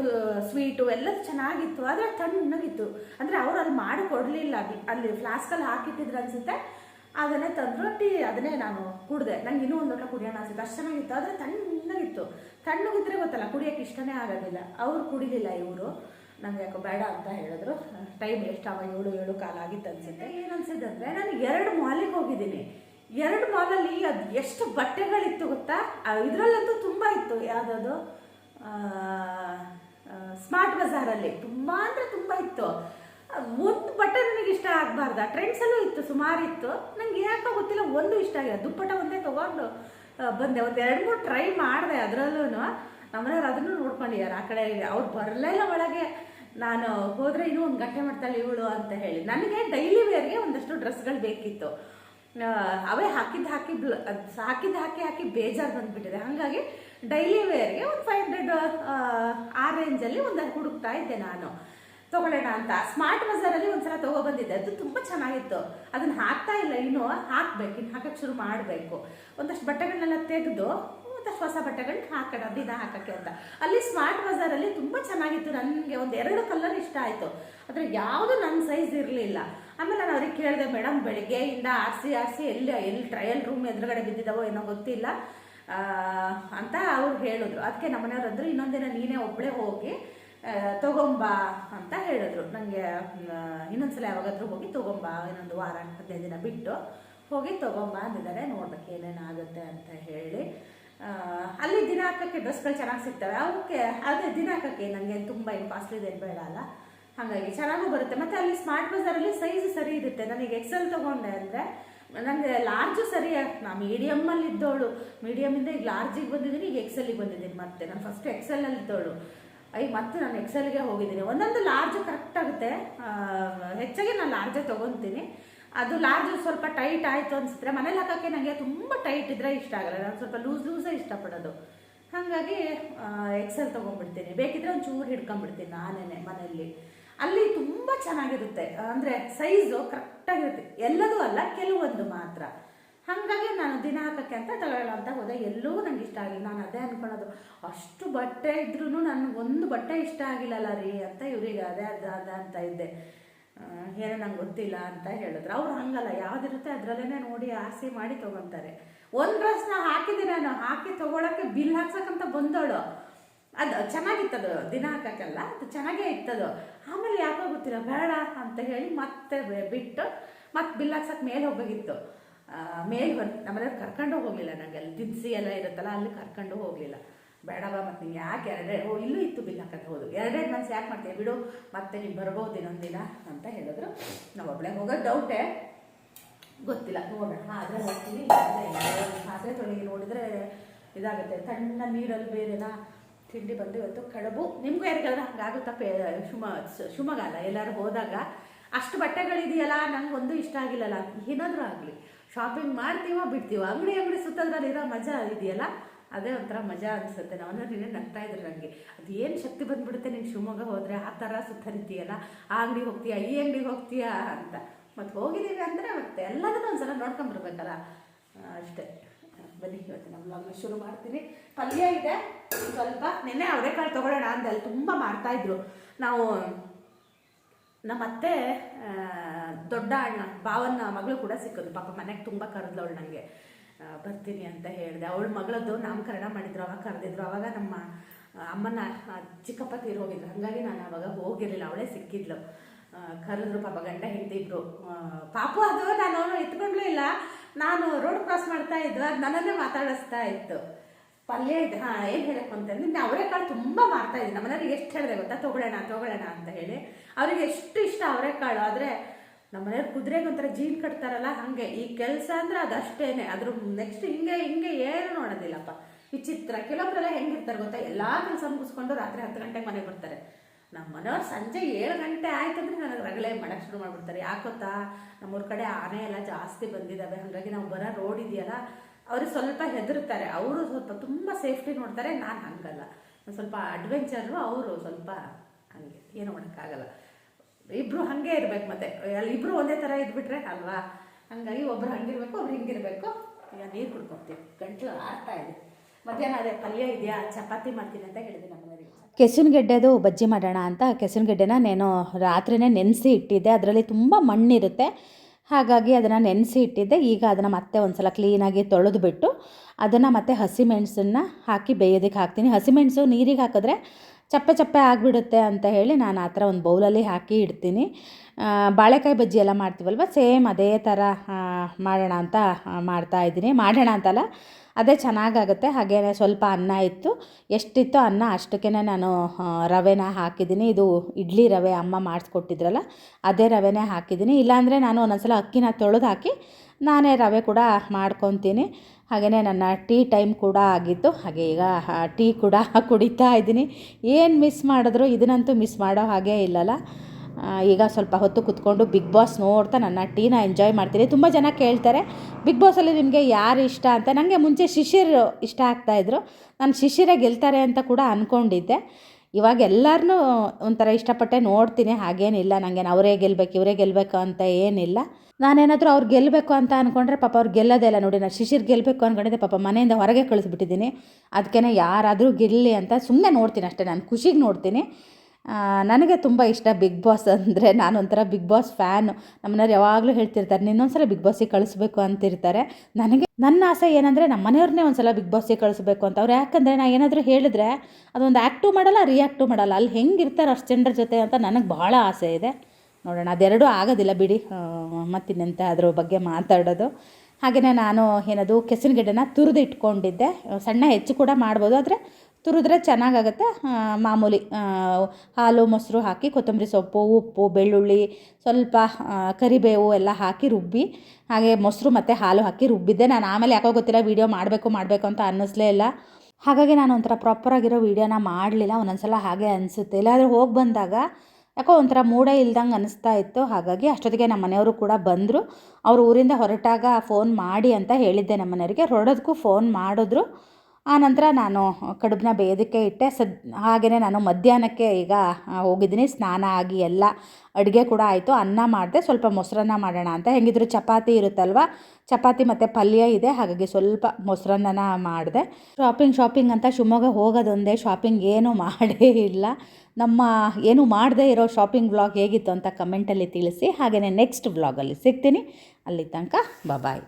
ಸ್ವೀಟು ಎಲ್ಲ ಚೆನ್ನಾಗಿತ್ತು, ಆದರೆ ತಣ್ಣಗಿತ್ತು. ಅಂದರೆ ಅವ್ರು ಅಲ್ಲಿ ಮಾಡಿ ಕೊಡಲಿಲ್ಲ, ಅಲ್ಲಿ ಫ್ಲಾಸ್ಕಲ್ಲಿ ಹಾಕಿಟ್ಟಿದ್ರು ಅನಿಸುತ್ತೆ. ಅದನ್ನೇ ತಂದರು, ಟೀ ಅದನ್ನೇ ನಾನು ಕುಡಿದೆ. ನಂಗೆ ಇನ್ನೂ ಒಂದು ಲೋಟ ಕುಡಿಯೋಣ ಅನಿಸುತ್ತೆ. ಅಷ್ಟು ಚೆನ್ನಾಗಿತ್ತು, ಆದರೆ ತಣ್ಣಗಿತ್ತು. ತಣ್ಣಗಿದ್ರೆ ಗೊತ್ತಲ್ಲ, ಕುಡಿಯೋಕ್ಕೆ ಇಷ್ಟನೇ ಆಗೋದಿಲ್ಲ. ಅವರು ಕುಡಿಲಿಲ್ಲ ಇವರು. ನಂಗೆ ಯಾಕೋ ಬೇಡ ಅಂತ ಹೇಳಿದ್ರು. ಟೈಮ್ ಎಷ್ಟು ಎಷ್ಟಾವ ಏಳು ಏಳು ಕಾಲ ಆಗಿತ್ತು ಅನ್ಸುತ್ತೆ. ಏನು ನಾನು ಎರಡು ಮಾಲಿಗೆ ಹೋಗಿದ್ದೀನಿ. ಎರಡು ಮಾಲಲ್ಲಿ ಅದು ಎಷ್ಟು ಬಟ್ಟೆಗಳಿತ್ತು ಗೊತ್ತಾ? ಇದರಲ್ಲಂತೂ ತುಂಬ ಇತ್ತು. ಯಾವುದಾದ್ರು ಸ್ಮಾರ್ಟ್ ಬಜಾರಲ್ಲಿ. ತುಂಬ ಅಂದರೆ ತುಂಬ ಇತ್ತು. ಒಂದು ಬಟ್ಟೆ ನನಗೆ ಇಷ್ಟ ಆಗಬಾರ್ದ. ಟ್ರೆಂಡ್ಸಲ್ಲೂ ಇತ್ತು, ಸುಮಾರು ಇತ್ತು. ನಂಗೆ ಯಾಕೋ ಗೊತ್ತಿಲ್ಲ, ಒಂದು ಇಷ್ಟ ಆಗಿಲ್ಲ. ದುಪ್ಪಟ್ಟ ಒಂದೇ ತೊಗೊಂಡು ಬಂದೆ. ಒಂದು ಎರಡು, ಮೂರು ಟ್ರೈ ಮಾಡಿದೆ ಅದರಲ್ಲೂ ನಮ್ಮನೆಯವ್ರು ಅದನ್ನು ನೋಡ್ಕೊಂಡಿದ್ದಾರೆ. ಆ ಕಡೆ ಅವ್ರು ಬರಲೇ ಇಲ್ಲ ಒಳಗೆ. ನಾನು ಹೋದರೆ ಇನ್ನೂ ಒಂದು ಗಂಟೆ ಮಾಡ್ತಾಳೆ ಇವಳು ಅಂತ ಹೇಳಿ. ನನಗೆ ಡೈಲಿ ವೇರ್ಗೆ ಒಂದಷ್ಟು ಡ್ರೆಸ್ಗಳು ಬೇಕಿತ್ತು. ಅವೇ ಹಾಕಿದ್ದು ಹಾಕಿ ಬ್ಲ ಹಾಕಿದ್ದು ಹಾಕಿ ಹಾಕಿ ಬೇಜಾರು ಬಂದುಬಿಟ್ಟಿದೆ. ಹಾಗಾಗಿ ಡೈಲಿ ವೇರ್ಗೆ ಒಂದು ಫೈವ್ ಹಂಡ್ರೆಡ್ ಆ ರೇಂಜಲ್ಲಿ ಒಂದು ಹುಡುಕ್ತಾ ಇದ್ದೆ ನಾನು. ತಗೊಳ್ಳೋಣ ಅಂತ. ಸ್ಮಾರ್ಟ್ ಬಜಾರಲ್ಲಿ ಒಂದ್ಸಲ ತೊಗೊಬಂದಿದ್ದೆ ಅದು ತುಂಬ ಚೆನ್ನಾಗಿತ್ತು. ಅದನ್ನು ಹಾಕ್ತಾ ಇಲ್ಲ. ಇನ್ನು ಹಾಕಬೇಕು. ಇನ್ನು ಹಾಕಕ್ಕೆ ಶುರು ಮಾಡಬೇಕು. ಒಂದಷ್ಟು ಬಟ್ಟೆಗಳನ್ನೆಲ್ಲ ತೆಗೆದು ಒಂದಷ್ಟು ಹೊಸ ಬಟ್ಟೆಗಳನ್ನ ಹಾಕೋಣ ದಿನ ಹಾಕಕ್ಕೆ ಅಂತ. ಅಲ್ಲಿ ಸ್ಮಾರ್ಟ್ ಬಜಾರಲ್ಲಿ ತುಂಬ ಚೆನ್ನಾಗಿತ್ತು. ನನಗೆ ಒಂದು ಎರಡು ಕಲರ್ ಇಷ್ಟ ಆಯಿತು. ಆದರೆ ಯಾವುದು ನನ್ನ ಸೈಜ್ ಇರಲಿಲ್ಲ. ಆಮೇಲೆ ನಾನು ಅವ್ರಿಗೆ ಕೇಳಿದೆ ಮೇಡಮ್ ಬೆಳಗ್ಗೆಯಿಂದ ಆರಿಸಿ ಆರಿಸಿ ಎಲ್ಲಿ ಎಲ್ಲಿ ಟ್ರಯಲ್ ರೂಮ್ ಎದುರುಗಡೆ ಬಿದ್ದಿದ್ದಾವೋ ಏನೋ ಗೊತ್ತಿಲ್ಲ. ಅಂತ ಅವ್ರು ಹೇಳಿದ್ರು. ಅದಕ್ಕೆ ನಮ್ಮನೆಯವ್ರು ಅಂದರು ಇನ್ನೊಂದಿನ ನೀನೇ ಒಬ್ಬಳೇ ಹೋಗಿ ತಗೊಂಬಾ ಅಂತ ಹೇಳಿದ್ರು. ನನಗೆ ಇನ್ನೊಂದ್ಸಲ ಯಾವಾಗಾದ್ರೂ ಹೋಗಿ ತಗೊಂಬಾ, ಇನ್ನೊಂದು ವಾರ, ಹದಿನೈದು ದಿನ ಬಿಟ್ಟು ಹೋಗಿ ತಗೊಂಬಾ ಅಂದಿದ್ದಾರೆ. ನೋಡ್ಬೇಕು ಏನೇನು ಆಗುತ್ತೆ ಅಂತ ಹೇಳಿ ಆ, ಅಲ್ಲಿ ದಿನ ಹಾಕೋಕ್ಕೆ ಡ್ರೆಸ್ಗಳು ಚೆನ್ನಾಗಿ ಸಿಗ್ತವೆ. ಅವಕ್ಕೆ ಅದೇ ದಿನ ಹಾಕೋಕ್ಕೆ ನನಗೆ ತುಂಬ ಏನು ಕಾಸ್ಟ್ಲಿದೆ ಬೇಡ ಅಲ್ಲ. ಹಾಗಾಗಿ ಚೆನ್ನಾಗೂ ಬರುತ್ತೆ. ಮತ್ತು ಅಲ್ಲಿ ಸ್ಮಾರ್ಟ್ ಬಜಾರಲ್ಲಿ ಸೈಜ್ ಸರಿ ಇರುತ್ತೆ. ನನಗೆ ಎಕ್ಸೆಲ್ ತೊಗೊಂಡೆ ಅಂದರೆ ನನಗೆ ಲಾರ್ಜು ಸರಿ ನಾ ಮೀಡಿಯಮ್ಮಲ್ಲಿ ಇದ್ದವಳು ಮೀಡಿಯಮಿಂದ ಈಗ ಲಾರ್ಜಿಗೆ ಬಂದಿದ್ದೀನಿ, ಈಗ ಎಕ್ಸೆಲ್ಲಿಗೆ ಬಂದಿದ್ದೀನಿ ಮತ್ತೆ. ನಾನು ಫಸ್ಟ್ ಎಕ್ಸೆಲಲ್ಲಿ ಇದ್ದವಳು ಐ, ಮತ್ತೆ ನಾನು ಎಕ್ಸೆಲ್ಗೆ ಹೋಗಿದ್ದೀನಿ. ಒಂದೊಂದು ಲಾರ್ಜ್ ಕರೆಕ್ಟ್ ಆಗುತ್ತೆ. ಹೆಚ್ಚಾಗಿ ನಾನು ಲಾರ್ಜೇ ತೊಗೊತೀನಿ. ಅದು ಲಾರ್ಜ್ ಸ್ವಲ್ಪ ಟೈಟ್ ಆಯಿತು ಅನಿಸಿದ್ರೆ ಮನೇಲಿ ಹಾಕೋಕ್ಕೆ ನನಗೆ ತುಂಬ ಟೈಟ್ ಇದ್ದರೆ ಇಷ್ಟ ಆಗಲ್ಲ. ನಾನು ಸ್ವಲ್ಪ ಲೂಸ್ ಲೂಸೇ ಇಷ್ಟಪಡೋದು. ಹಾಗಾಗಿ ಎಕ್ಸೆಲ್ ತೊಗೊಂಡ್ಬಿಡ್ತೀನಿ. ಬೇಕಿದ್ರೆ ಒಂದು ಚೂರು ಹಿಡ್ಕೊಂಡ್ಬಿಡ್ತೀನಿ ನಾನೇ ಮನೆಯಲ್ಲಿ. ಅಲ್ಲಿ ತುಂಬ ಚೆನ್ನಾಗಿರುತ್ತೆ. ಅಂದರೆ ಸೈಜು ಕರೆಕ್ಟಾಗಿರುತ್ತೆ ಎಲ್ಲದೂ ಅಲ್ಲ, ಕೆಲವೊಂದು ಮಾತ್ರ. ಹಾಗಾಗಿ ನಾನು ದಿನ ಹಾಕೋಕ್ಕೆ ಅಂತ ತಗೊಳ್ಳೋಣ ಅಂತ ಹೋದೆ. ಎಲ್ಲೂ ನಂಗೆ ಇಷ್ಟ ಆಗಿಲ್ಲ. ನಾನು ಅದೇ ಅನ್ಕೊಳೋದು ಅಷ್ಟು ಬಟ್ಟೆ ಇದ್ರೂ ನನಗೆ ಒಂದು ಬಟ್ಟೆ ಇಷ್ಟ ಆಗಿಲ್ಲಲ್ಲ ರೀ ಅಂತ ಇವ್ರಿಗೆ ಅದೇ ಅದ ಅದ ಅಂತ ಇದ್ದೆ. ಏನೋ ನಂಗೆ ಗೊತ್ತಿಲ್ಲ ಅಂತ ಹೇಳಿದ್ರು. ಅವ್ರು ಹಂಗಲ್ಲ. ಯಾವುದಿರುತ್ತೆ ಅದರಲ್ಲೇ ನೋಡಿ ಆಸೆ ಮಾಡಿ ತೊಗೊತಾರೆ. ಒಂದು ಡ್ರೆಸ್ನ ಹಾಕಿದೆ ನಾನು ಹಾಕಿ ತೊಗೊಳಕ್ಕೆ ಬಿಲ್ ಹಾಕ್ಸಕ್ಕಂತ ಬಂದವಳು. ಅದು ಚೆನ್ನಾಗಿತ್ತದು ದಿನ ಹಾಕಕ್ಕೆಲ್ಲ. ಅದು ಚೆನ್ನಾಗೇ ಇತ್ತದು. ಆಮೇಲೆ ಯಾಕೋ ಗೊತ್ತಿಲ್ಲ, ಬೇಡ ಅಂತ ಹೇಳಿ ಮತ್ತೆ ಬಿಟ್ಟು ಮತ್ತೆ ಬಿಲ್ ಹಾಕ್ಸಕ್ಕೆ ಮೇಲೆ ಹೋಗ್ಬೇಕಿತ್ತು. ಮೇಲೆ ಬಂದು ನಮ್ಮನೆ ಕರ್ಕೊಂಡು ಹೋಗಲಿಲ್ಲ ನನಗೆ ಅಲ್ಲಿ ದಿನಸಿ ಎಲ್ಲ ಇರುತ್ತಲ್ಲ, ಅಲ್ಲಿ ಕರ್ಕೊಂಡು ಹೋಗಲಿಲ್ಲ. ಬೇಡವಾ ಮತ್ತೆ ನಿಂಗೆ ಯಾಕೆ ಎರಡೇ, ಓ, ಇಲ್ಲೂ ಇತ್ತು ಬಿಲ್ ಹಾಕಕ್ಕೆ, ಹೋದು. ಎರಡೆರಡು ಮನ್ಸು ಯಾಕೆ ಮಾಡ್ತೀಯ ಬಿಡು, ಮತ್ತೆ ನೀವು ಬರ್ಬೋದು ಇನ್ನೊಂದಿನ ಅಂತ ಹೇಳಿದ್ರು. ನಾವು ಒಬ್ಬಳೆ ಹೋಗೋದು ಡೌಟೇ ಗೊತ್ತಿಲ್ಲ ನೋಡೋಣ ಆದರೆ ಹೋಗ್ತೀವಿ ಪಾತ್ರೆ ತೊಳೆಗೆ ನೋಡಿದರೆ ಇದಾಗುತ್ತೆ. ತಣ್ಣ ನೀರಲ್ಲಿ ಬೇರೆನಾ ತಿಂಡಿ ಬಂದು ಇವತ್ತು ಕಡುಬು. ನಿಮಗೂ ಯಾರಿಗಾದ್ರೆ ಹಂಗಾಗುತ್ತಾ ಪೇ ಅಲ್ಲ ಎಲ್ಲರೂ ಹೋದಾಗ ಅಷ್ಟು ಬಟ್ಟೆಗಳಿದೆಯಲ್ಲ, ನಂಗೆ ಒಂದು ಇಷ್ಟ ಆಗಿಲ್ಲಲ್ಲ. ಏನಾದರೂ ಆಗಲಿ. ಶಾಪಿಂಗ್ ಮಾಡ್ತೀವೋ, ಬಿಡ್ತೀವೋ. ಅಂಗಡಿ ಅಂಗಡಿ ಸುತ್ತಲ್ದಲ್ಲಿ ಇರೋ ಮಜಾ ಇದೆಯಲ್ಲ? ಅದೇ ಒಂಥರ ಮಜಾ ಅನಿಸುತ್ತೆ. ನಾವು ನೀನೇ ನಗ್ತಾ ಇದ್ರು ನನಗೆ ಅದು ಏನು ಶಕ್ತಿ ಬಂದುಬಿಡುತ್ತೆ ನೀನು ಶಿವಮೊಗ್ಗ ಹೋದರೆ? ಆ ಥರ ಸುತ್ತರಿತೀಯಲ್ಲ? ಆ ಅಂಗಡಿಗೆ ಹೋಗ್ತೀಯಾ? ಈ ಅಂಗಡಿಗೆ ಹೋಗ್ತೀಯಾ ಅಂತ. ಮತ್ತು ಹೋಗಿದ್ದೀವಿ ಅಂದರೆ ಮತ್ತೆ ಎಲ್ಲದನ್ನೂ ಒಂದ್ಸಲ ನೋಡ್ಕೊಂಬರ್ಬೇಕಲ್ಲ ಅಷ್ಟೇ. ಬನ್ನಿ ಇವತ್ತು ನಮ್ಮ ಲಾಗ್ ಶುರು ಮಾಡ್ತೀನಿ. ಪಲ್ಯ ಇದೆ. ಸ್ವಲ್ಪ ನಿನ್ನೆ ಅವರೆಕಾಳು ತೊಗೊಳ್ಳೋಣ ಅಂದೆ. ಅಲ್ಲಿ ತುಂಬ ಮಾಡ್ತಾಯಿದ್ರು ನಾವು ನಮ್ಮತ್ತೆ ದೊಡ್ಡ ಅಣ್ಣ ಭಾವನ ಮಗಳು ಕೂಡ ಸಿಕ್ಕೋದು ಪಾಪ ಮನೆಗೆ ತುಂಬ ಅವ್ಳು ನನಗೆ ಬರ್ತೀನಿ ಅಂತ ಹೇಳಿದೆ. ಅವಳ ಮಗಳದ್ದು ನಾಮಕರಣ ಮಾಡಿದ್ರು. ಅವಾಗ ಕರೆದಿದ್ರು. ಅವಾಗ ನಮ್ಮ ಅಮ್ಮನ ಚಿಕ್ಕಪ್ಪ ತೀರ್ ಹೋಗಿದ್ರು. ಹಾಗಾಗಿ ನಾನು ಅವಾಗ ಹೋಗಿರಲಿಲ್ಲ. ಅವಳೇ ಸಿಕ್ಕಿದ್ಲು. ಕರೆದ್ರು ಪಾಪ ಗಂಡ ಹೆಂಡತಿ ಆ, ಪಾಪು ಅದು ನಾನು ಇಟ್ಕೊಂಡ್ಲೂ ಇಲ್ಲ. ನಾನು ರೋಡ್ ಕ್ರಾಸ್ ಮಾಡ್ತಾ ಇದ್ದಾಗ ಅದು ನನ್ನನ್ನೇ ಮಾತಾಡಿಸ್ತಾ ಇತ್ತು. ಪಲ್ಯ ಹಾಂ, ಏನು ಹೇಳಕ್ಕೆ ಅಂತಂದ್ರೆ ಅವರೆಕಾಳು ತುಂಬ ಮಾಡ್ತಾ ಇದ್ದೀನಿ ನಮ್ಮ ಮನೆಯವ್ರಿಗೆ ಎಷ್ಟು ಹೇಳಿದೆ ಗೊತ್ತಾ? ತೊಗೊಳ್ಳೋಣ ತೊಗೊಳ್ಳೋಣ ಅಂತ ಹೇಳಿ. ಅವರಿಗೆ ಎಷ್ಟು ಇಷ್ಟ ಅವರೆಕಾಳು ಆದರೆ ನಮ್ಮ ಮನೆಯವ್ರು ಕುದುರೆಗೆ ಒಂಥರ ಜೀನ್ ಕಟ್ತಾರಲ್ಲ, ಹಾಗೆ. ಈ ಕೆಲಸ ಅಂದರೆ ಅದಷ್ಟೇನೆ ಅದ್ರ ನೆಕ್ಸ್ಟ್ ಹಿಂಗೆ ಹಿಂಗೆ ಏನು ನೋಡೋದಿಲ್ಲಪ್ಪ. ವಿಚಿತ್ರ. ಕೆಲವೊಬ್ಬರೆಲ್ಲ ಹೆಂಗಿರ್ತಾರೆ ಗೊತ್ತಾ? ಎಲ್ಲ ಕೆಲಸ ಮುಗಿಸ್ಕೊಂಡು ರಾತ್ರಿ ಹತ್ತು ಗಂಟೆಗೆ ಮನೆಗೆ ಬರ್ತಾರೆ. ನಮ್ಮ ಮನೆಯವ್ರು ಸಂಜೆ ಏಳು ಗಂಟೆ ಆಯ್ತಂದ್ರೆ ನನಗೆ ರಗಳೆ ಮಾಡೋಕ್ಕೆ ಶುರು ಮಾಡ್ಬಿಡ್ತಾರೆ. ಯಾಕೊತ್ತಾ ನಮ್ಮೂರ ಕಡೆ ಆನೆ ಎಲ್ಲ ಜಾಸ್ತಿ ಬಂದಿದ್ದಾವೆ ಹಾಗಾಗಿ ನಾವು ಬರೋ ರೋಡ್ ಇದೆಯಲ್ಲ ಅವ್ರಿಗೆ ಸ್ವಲ್ಪ ಹೆದರ್ತಾರೆ. ಅವರು ಸ್ವಲ್ಪ ತುಂಬ ಸೇಫ್ಟಿ ನೋಡ್ತಾರೆ, ನಾನು ಹಂಗಲ್ಲ. ಸ್ವಲ್ಪ ಅಡ್ವೆಂಚರು ಅವರು ಸ್ವಲ್ಪ ಹಂಗೆ, ಏನು ಮಾಡೋಕ್ಕಾಗಲ್ಲ. ಇಬ್ರು ಹಾಗೆ ಇರಬೇಕು ಮತ್ತೆ. ಅಲ್ಲಿ ಇಬ್ರು ಒಂದೇ ಥರ ಇದ್ಬಿಟ್ರೆ ಅಲ್ವಾ? ಹಂಗಾಗಿ ಒಬ್ರು ಹಂಗಿರ್ಬೇಕು, ಒಬ್ರು ಹಿಂಗಿರಬೇಕು. ಈಗ ನೀರು ಕುಡ್ಕೊತೀವಿ. ಗಂಟಲು ಆಗ್ತಾ ಇದೆ. ಮಧ್ಯಾಹ್ನ ಅದೇ ಪಲ್ಯ ಇದೆಯಾ? ಚಪಾತಿ ಮಾಡ್ತೀನಿ ಅಂತ ಹೇಳಿದೆ ಬಜ್ಜಿ ಮಾಡೋಣ ಅಂತ ಕೆಸುವಿನಗೆಡ್ಡೆನ ನಾನು ರಾತ್ರಿನೇ ನೆನೆಸಿ ಇಟ್ಟಿದ್ದೆ. ಅದರಲ್ಲಿ ತುಂಬ ಮಣ್ಣಿರುತ್ತೆ. ಹಾಗಾಗಿ ಅದನ್ನು ನೆನೆಸಿ ಇಟ್ಟಿದ್ದೆ. ಈಗ ಅದನ್ನು ಮತ್ತೆ ಒಂದು ಸಲ ಕ್ಲೀನಾಗಿ ತೊಳೆದುಬಿಟ್ಟು ಅದನ್ನು ಮತ್ತೆ ಹಸಿಮೆಣಸನ್ನು ಹಾಕಿ ಬೇಯೋದಕ್ಕೆ ಹಾಕ್ತೀನಿ. ಹಸಿಮೆಣಸು ನೀರಿಗೆ ಹಾಕಿದ್ರೆ ಚಪ್ಪೆ ಚಪ್ಪೆ ಆಗಿಬಿಡುತ್ತೆ ಅಂತ ಹೇಳಿ ನಾನು ಆ ಥರ ಒಂದು ಬೌಲಲ್ಲಿ ಹಾಕಿ ಇಡ್ತೀನಿ. ಬಾಳೆಕಾಯಿ ಬಜ್ಜಿ ಎಲ್ಲ ಮಾಡ್ತೀವಲ್ವ? ಸೇಮ್ ಅದೇ ಥರ ಮಾಡೋಣ ಅಂತ ಮಾಡ್ತಾ ಇದ್ದೀನಿ. ಮಾಡೋಣ ಅಂತಲ್ಲ, ಅದೇ ಚೆನ್ನಾಗಾಗುತ್ತೆ. ಹಾಗೇ ಸ್ವಲ್ಪ ಅನ್ನ ಇತ್ತು. ಎಷ್ಟಿತ್ತು ಅನ್ನ ಅಷ್ಟಕ್ಕೆ ನಾನು ರವೆನ ಹಾಕಿದ್ದೀನಿ. ಇದು ಇಡ್ಲಿ ರವೆ ಅಮ್ಮ ಮಾಡಿಸ್ಕೊಟ್ಟಿದ್ರಲ್ಲ, ಅದೇ ರವೆನೇ ಹಾಕಿದ್ದೀನಿ. ಇಲ್ಲಾಂದರೆ ನಾನು ಒಂದೊಂದ್ಸಲ ಅಕ್ಕಿನ ತೊಳೆದು ಹಾಕಿ ನಾನೇ ರವೆ ಕೂಡ ಮಾಡ್ಕೊತೀನಿ. ಹಾಗೆಯೇ ನನ್ನ ಟೀ ಟೈಮ್ ಕೂಡ ಆಗಿತ್ತು. ಹಾಗೆ ಈಗ ಟೀ ಕೂಡ (laughs) ಕುಡಿತಾ ಇದ್ದೀನಿ. ಏನು ಮಿಸ್ ಮಾಡಿದ್ರು, ಇದನ್ನಂತೂ ಮಿಸ್ ಮಾಡೋ ಹಾಗೆ ಇಲ್ಲಲ್ಲ. ಈಗ ಸ್ವಲ್ಪ ಹೊತ್ತು ಕುತ್ಕೊಂಡು ಬಿಗ್ ಬಾಸ್ ನೋಡ್ತಾ ನನ್ನ ಟೀನ ಎಂಜಾಯ್ ಮಾಡ್ತೀನಿ. ತುಂಬ ಜನ ಕೇಳ್ತಾರೆ ಬಿಗ್ ಬಾಸಲ್ಲಿ ನಿಮಗೆ ಯಾರು ಇಷ್ಟ ಅಂತ. ನನಗೆ ಮುಂಚೆ ಶಿಶಿರ್ ಇಷ್ಟ ಆಗ್ತಾಯಿದ್ರು ನಾನು ಶಿಶಿರೇ ಗೆಲ್ತಾರೆ ಅಂತ ಕೂಡ ಅಂದ್ಕೊಂಡಿದ್ದೆ ಇವಾಗ ಎಲ್ಲರನ್ನೂ ಒಂಥರ ಇಷ್ಟಪಟ್ಟೆ ನೋಡ್ತೀನಿ. ಹಾಗೇನಿಲ್ಲ ನನಗೆ ಅವರೇ ಗೆಲ್ಲಬೇಕು ಇವರೇ ಗೆಲ್ಲಬೇಕು ಅಂತ ಏನಿಲ್ಲ. ನಾನೇನಾದರೂ ಅವ್ರು ಗೆಲ್ಲಬೇಕು ಅಂತ ಅಂದ್ಕೊಂಡ್ರೆ ಪಾಪ ಅವ್ರು ಗೆಲ್ಲೋದೇ ಇಲ್ಲ ನೋಡಿ. ನಾನು ಶಿಶಿರ್ ಗೆಲ್ಲಬೇಕು ಅಂದ್ಕೊಂಡಿದ್ದೆ ಪಾಪ ಮನೆಯಿಂದ ಹೊರಗೆ ಕಳಿಸ್ಬಿಟ್ಟಿದ್ದೀನಿ. ಅದಕ್ಕೆ ಯಾರಾದರೂ ಗೆಲ್ಲಲಿ ಅಂತ ಸುಮ್ಮನೆ ನೋಡ್ತೀನಿ ಅಷ್ಟೇ. ನಾನು ಖುಷಿಗೆ ನೋಡ್ತೀನಿ. ನನಗೆ ತುಂಬ ಇಷ್ಟ ಬಿಗ್ ಬಾಸ್ ಅಂದರೆ ನಾನು ಒಂಥರ ಬಿಗ್ ಬಾಸ್ ಫ್ಯಾನು. ನಮ್ಮನೆಯವ್ರು ಯಾವಾಗಲೂ ಹೇಳ್ತಿರ್ತಾರೆ ನಿನ್ನೊಂದ್ಸಲ ಬಿಗ್ ಬಾಸಿಗೆ ಕಳಿಸ್ಬೇಕು ಅಂತಿರ್ತಾರೆ. ನನಗೆ, ನನ್ನ ಆಸೆ ಏನಂದರೆ ನಮ್ಮ ಮನೆಯವ್ರನ್ನೇ ಒಂದ್ಸಲ ಬಿಗ್ ಬಾಸಿಗೆ ಕಳಿಸ್ಬೇಕು ಅಂತ. ಅವ್ರು ಯಾಕಂದರೆ ನಾನು ಏನಾದರೂ ಹೇಳಿದ್ರೆ ಅದೊಂದು ಆ್ಯಕ್ಟು ಮಾಡಲ್ಲ ರಿಯಾಕ್ಟು ಮಾಡಲ್ಲ. ಅಲ್ಲಿ ಹೆಂಗಿರ್ತಾರೆ ಅಷ್ಟು ಜನರ ಜೊತೆ ಅಂತ ನನಗೆ ಭಾಳ ಆಸೆ ಇದೆ. ನೋಡೋಣ, ಅದೆರಡೂ ಆಗೋದಿಲ್ಲ ಬಿಡಿ. ಮತ್ತಿನ್ನೆಂತ ಅದ್ರ ಬಗ್ಗೆ ಮಾತಾಡೋದು. ಹಾಗೆಯೇ ನಾನು ಏನದು, ಕೆಸರಿಗೆಡ್ಡೆನ ತುರಿದು ಇಟ್ಕೊಂಡಿದ್ದೆ. ಸಣ್ಣ ಹೆಚ್ಚು ಕೂಡ ಮಾಡ್ಬೋದು, ಆದರೆ ತುರಿದ್ರೆ ಚೆನ್ನಾಗಾಗುತ್ತೆ. ಮಾಮೂಲಿ ಹಾಲು, ಮೊಸರು ಹಾಕಿ ಕೊತ್ತಂಬರಿ ಸೊಪ್ಪು, ಉಪ್ಪು, ಬೆಳ್ಳುಳ್ಳಿ, ಸ್ವಲ್ಪ ಕರಿಬೇವು ಎಲ್ಲ ಹಾಕಿ ರುಬ್ಬಿ, ಹಾಗೆ ಮೊಸರು ಮತ್ತು ಹಾಲು ಹಾಕಿ ರುಬ್ಬಿದ್ದೆ. ನಾನು ಆಮೇಲೆ ಯಾಕೋ ಗೊತ್ತಿಲ್ಲ, ವೀಡಿಯೋ ಮಾಡಬೇಕು ಮಾಡಬೇಕು ಅಂತ ಅನ್ನಿಸ್ಲೇ ಇಲ್ಲ. ಹಾಗಾಗಿ ನಾನು ಒಂಥರ ಪ್ರಾಪರಾಗಿರೋ ವೀಡಿಯೋನ ಮಾಡಲಿಲ್ಲ. ಒಂದೊಂದ್ಸಲ ಹಾಗೆ ಅನಿಸುತ್ತೆ. ಇಲ್ಲಾದರೂ ಹೋಗಿ ಬಂದಾಗ ಯಾಕೋ ಒಂಥರ ಮೂಡೇ ಇಲ್ದಂಗೆ ಅನಿಸ್ತಾ ಇತ್ತು. ಹಾಗಾಗಿ ಅಷ್ಟೊತ್ತಿಗೆ ನಮ್ಮ ಮನೆಯವರು ಕೂಡ ಬಂದರು. ಅವರು ಊರಿಂದ ಹೊರಟಾಗ ಫೋನ್ ಮಾಡಿ ಅಂತ ಹೇಳಿದ್ದೆ ನಮ್ಮ ಮನೆಯವರಿಗೆ. ಹೊರಡೋದಕ್ಕೂ ಫೋನ್ ಮಾಡಿದ್ರು. ಆ ನಂತರ ನಾನು ಕಡುಬನ್ನ ಬೇಯೋದಕ್ಕೆ ಇಟ್ಟೆ. ಸದ್ ಹಾಗೆಯೇ ನಾನು ಮಧ್ಯಾಹ್ನಕ್ಕೆ ಈಗ ಹೋಗಿದ್ದೀನಿ. ಸ್ನಾನ ಆಗಿ ಎಲ್ಲ ಅಡುಗೆ ಕೂಡ ಆಯಿತು. ಅನ್ನ ಮಾಡಿದೆ, ಸ್ವಲ್ಪ ಮೊಸರನ್ನ ಮಾಡೋಣ ಅಂತ. ಹೆಂಗಿದ್ರು ಚಪಾತಿ ಇರುತ್ತಲ್ವ? ಚಪಾತಿ ಮತ್ತು ಪಲ್ಯ ಇದೆ. ಹಾಗಾಗಿ ಸ್ವಲ್ಪ ಮೊಸರನ್ನ ಮಾಡಿದೆ. ಶಾಪಿಂಗ್ ಶಾಪಿಂಗ್ ಅಂತ ಶಿವಮೊಗ್ಗ ಹೋಗೋದೊಂದೇ ಶಾಪಿಂಗ್ ಏನೂ ಮಾಡೇ ಇಲ್ಲ. ನಮ್ಮ, ಏನು ಮಾಡದೇ ಇರೋ ಶಾಪಿಂಗ್ ವ್ಲಾಗ್ ಹೇಗಿತ್ತು ಅಂತ ಕಮೆಂಟಲ್ಲಿ ತಿಳಿಸಿ. ಹಾಗೆಯೇ ನೆಕ್ಸ್ಟ್ ವ್ಲಾಗಲ್ಲಿ ಸಿಗ್ತೀನಿ. ಅಲ್ಲಿ ತನಕ ಬಾಯ್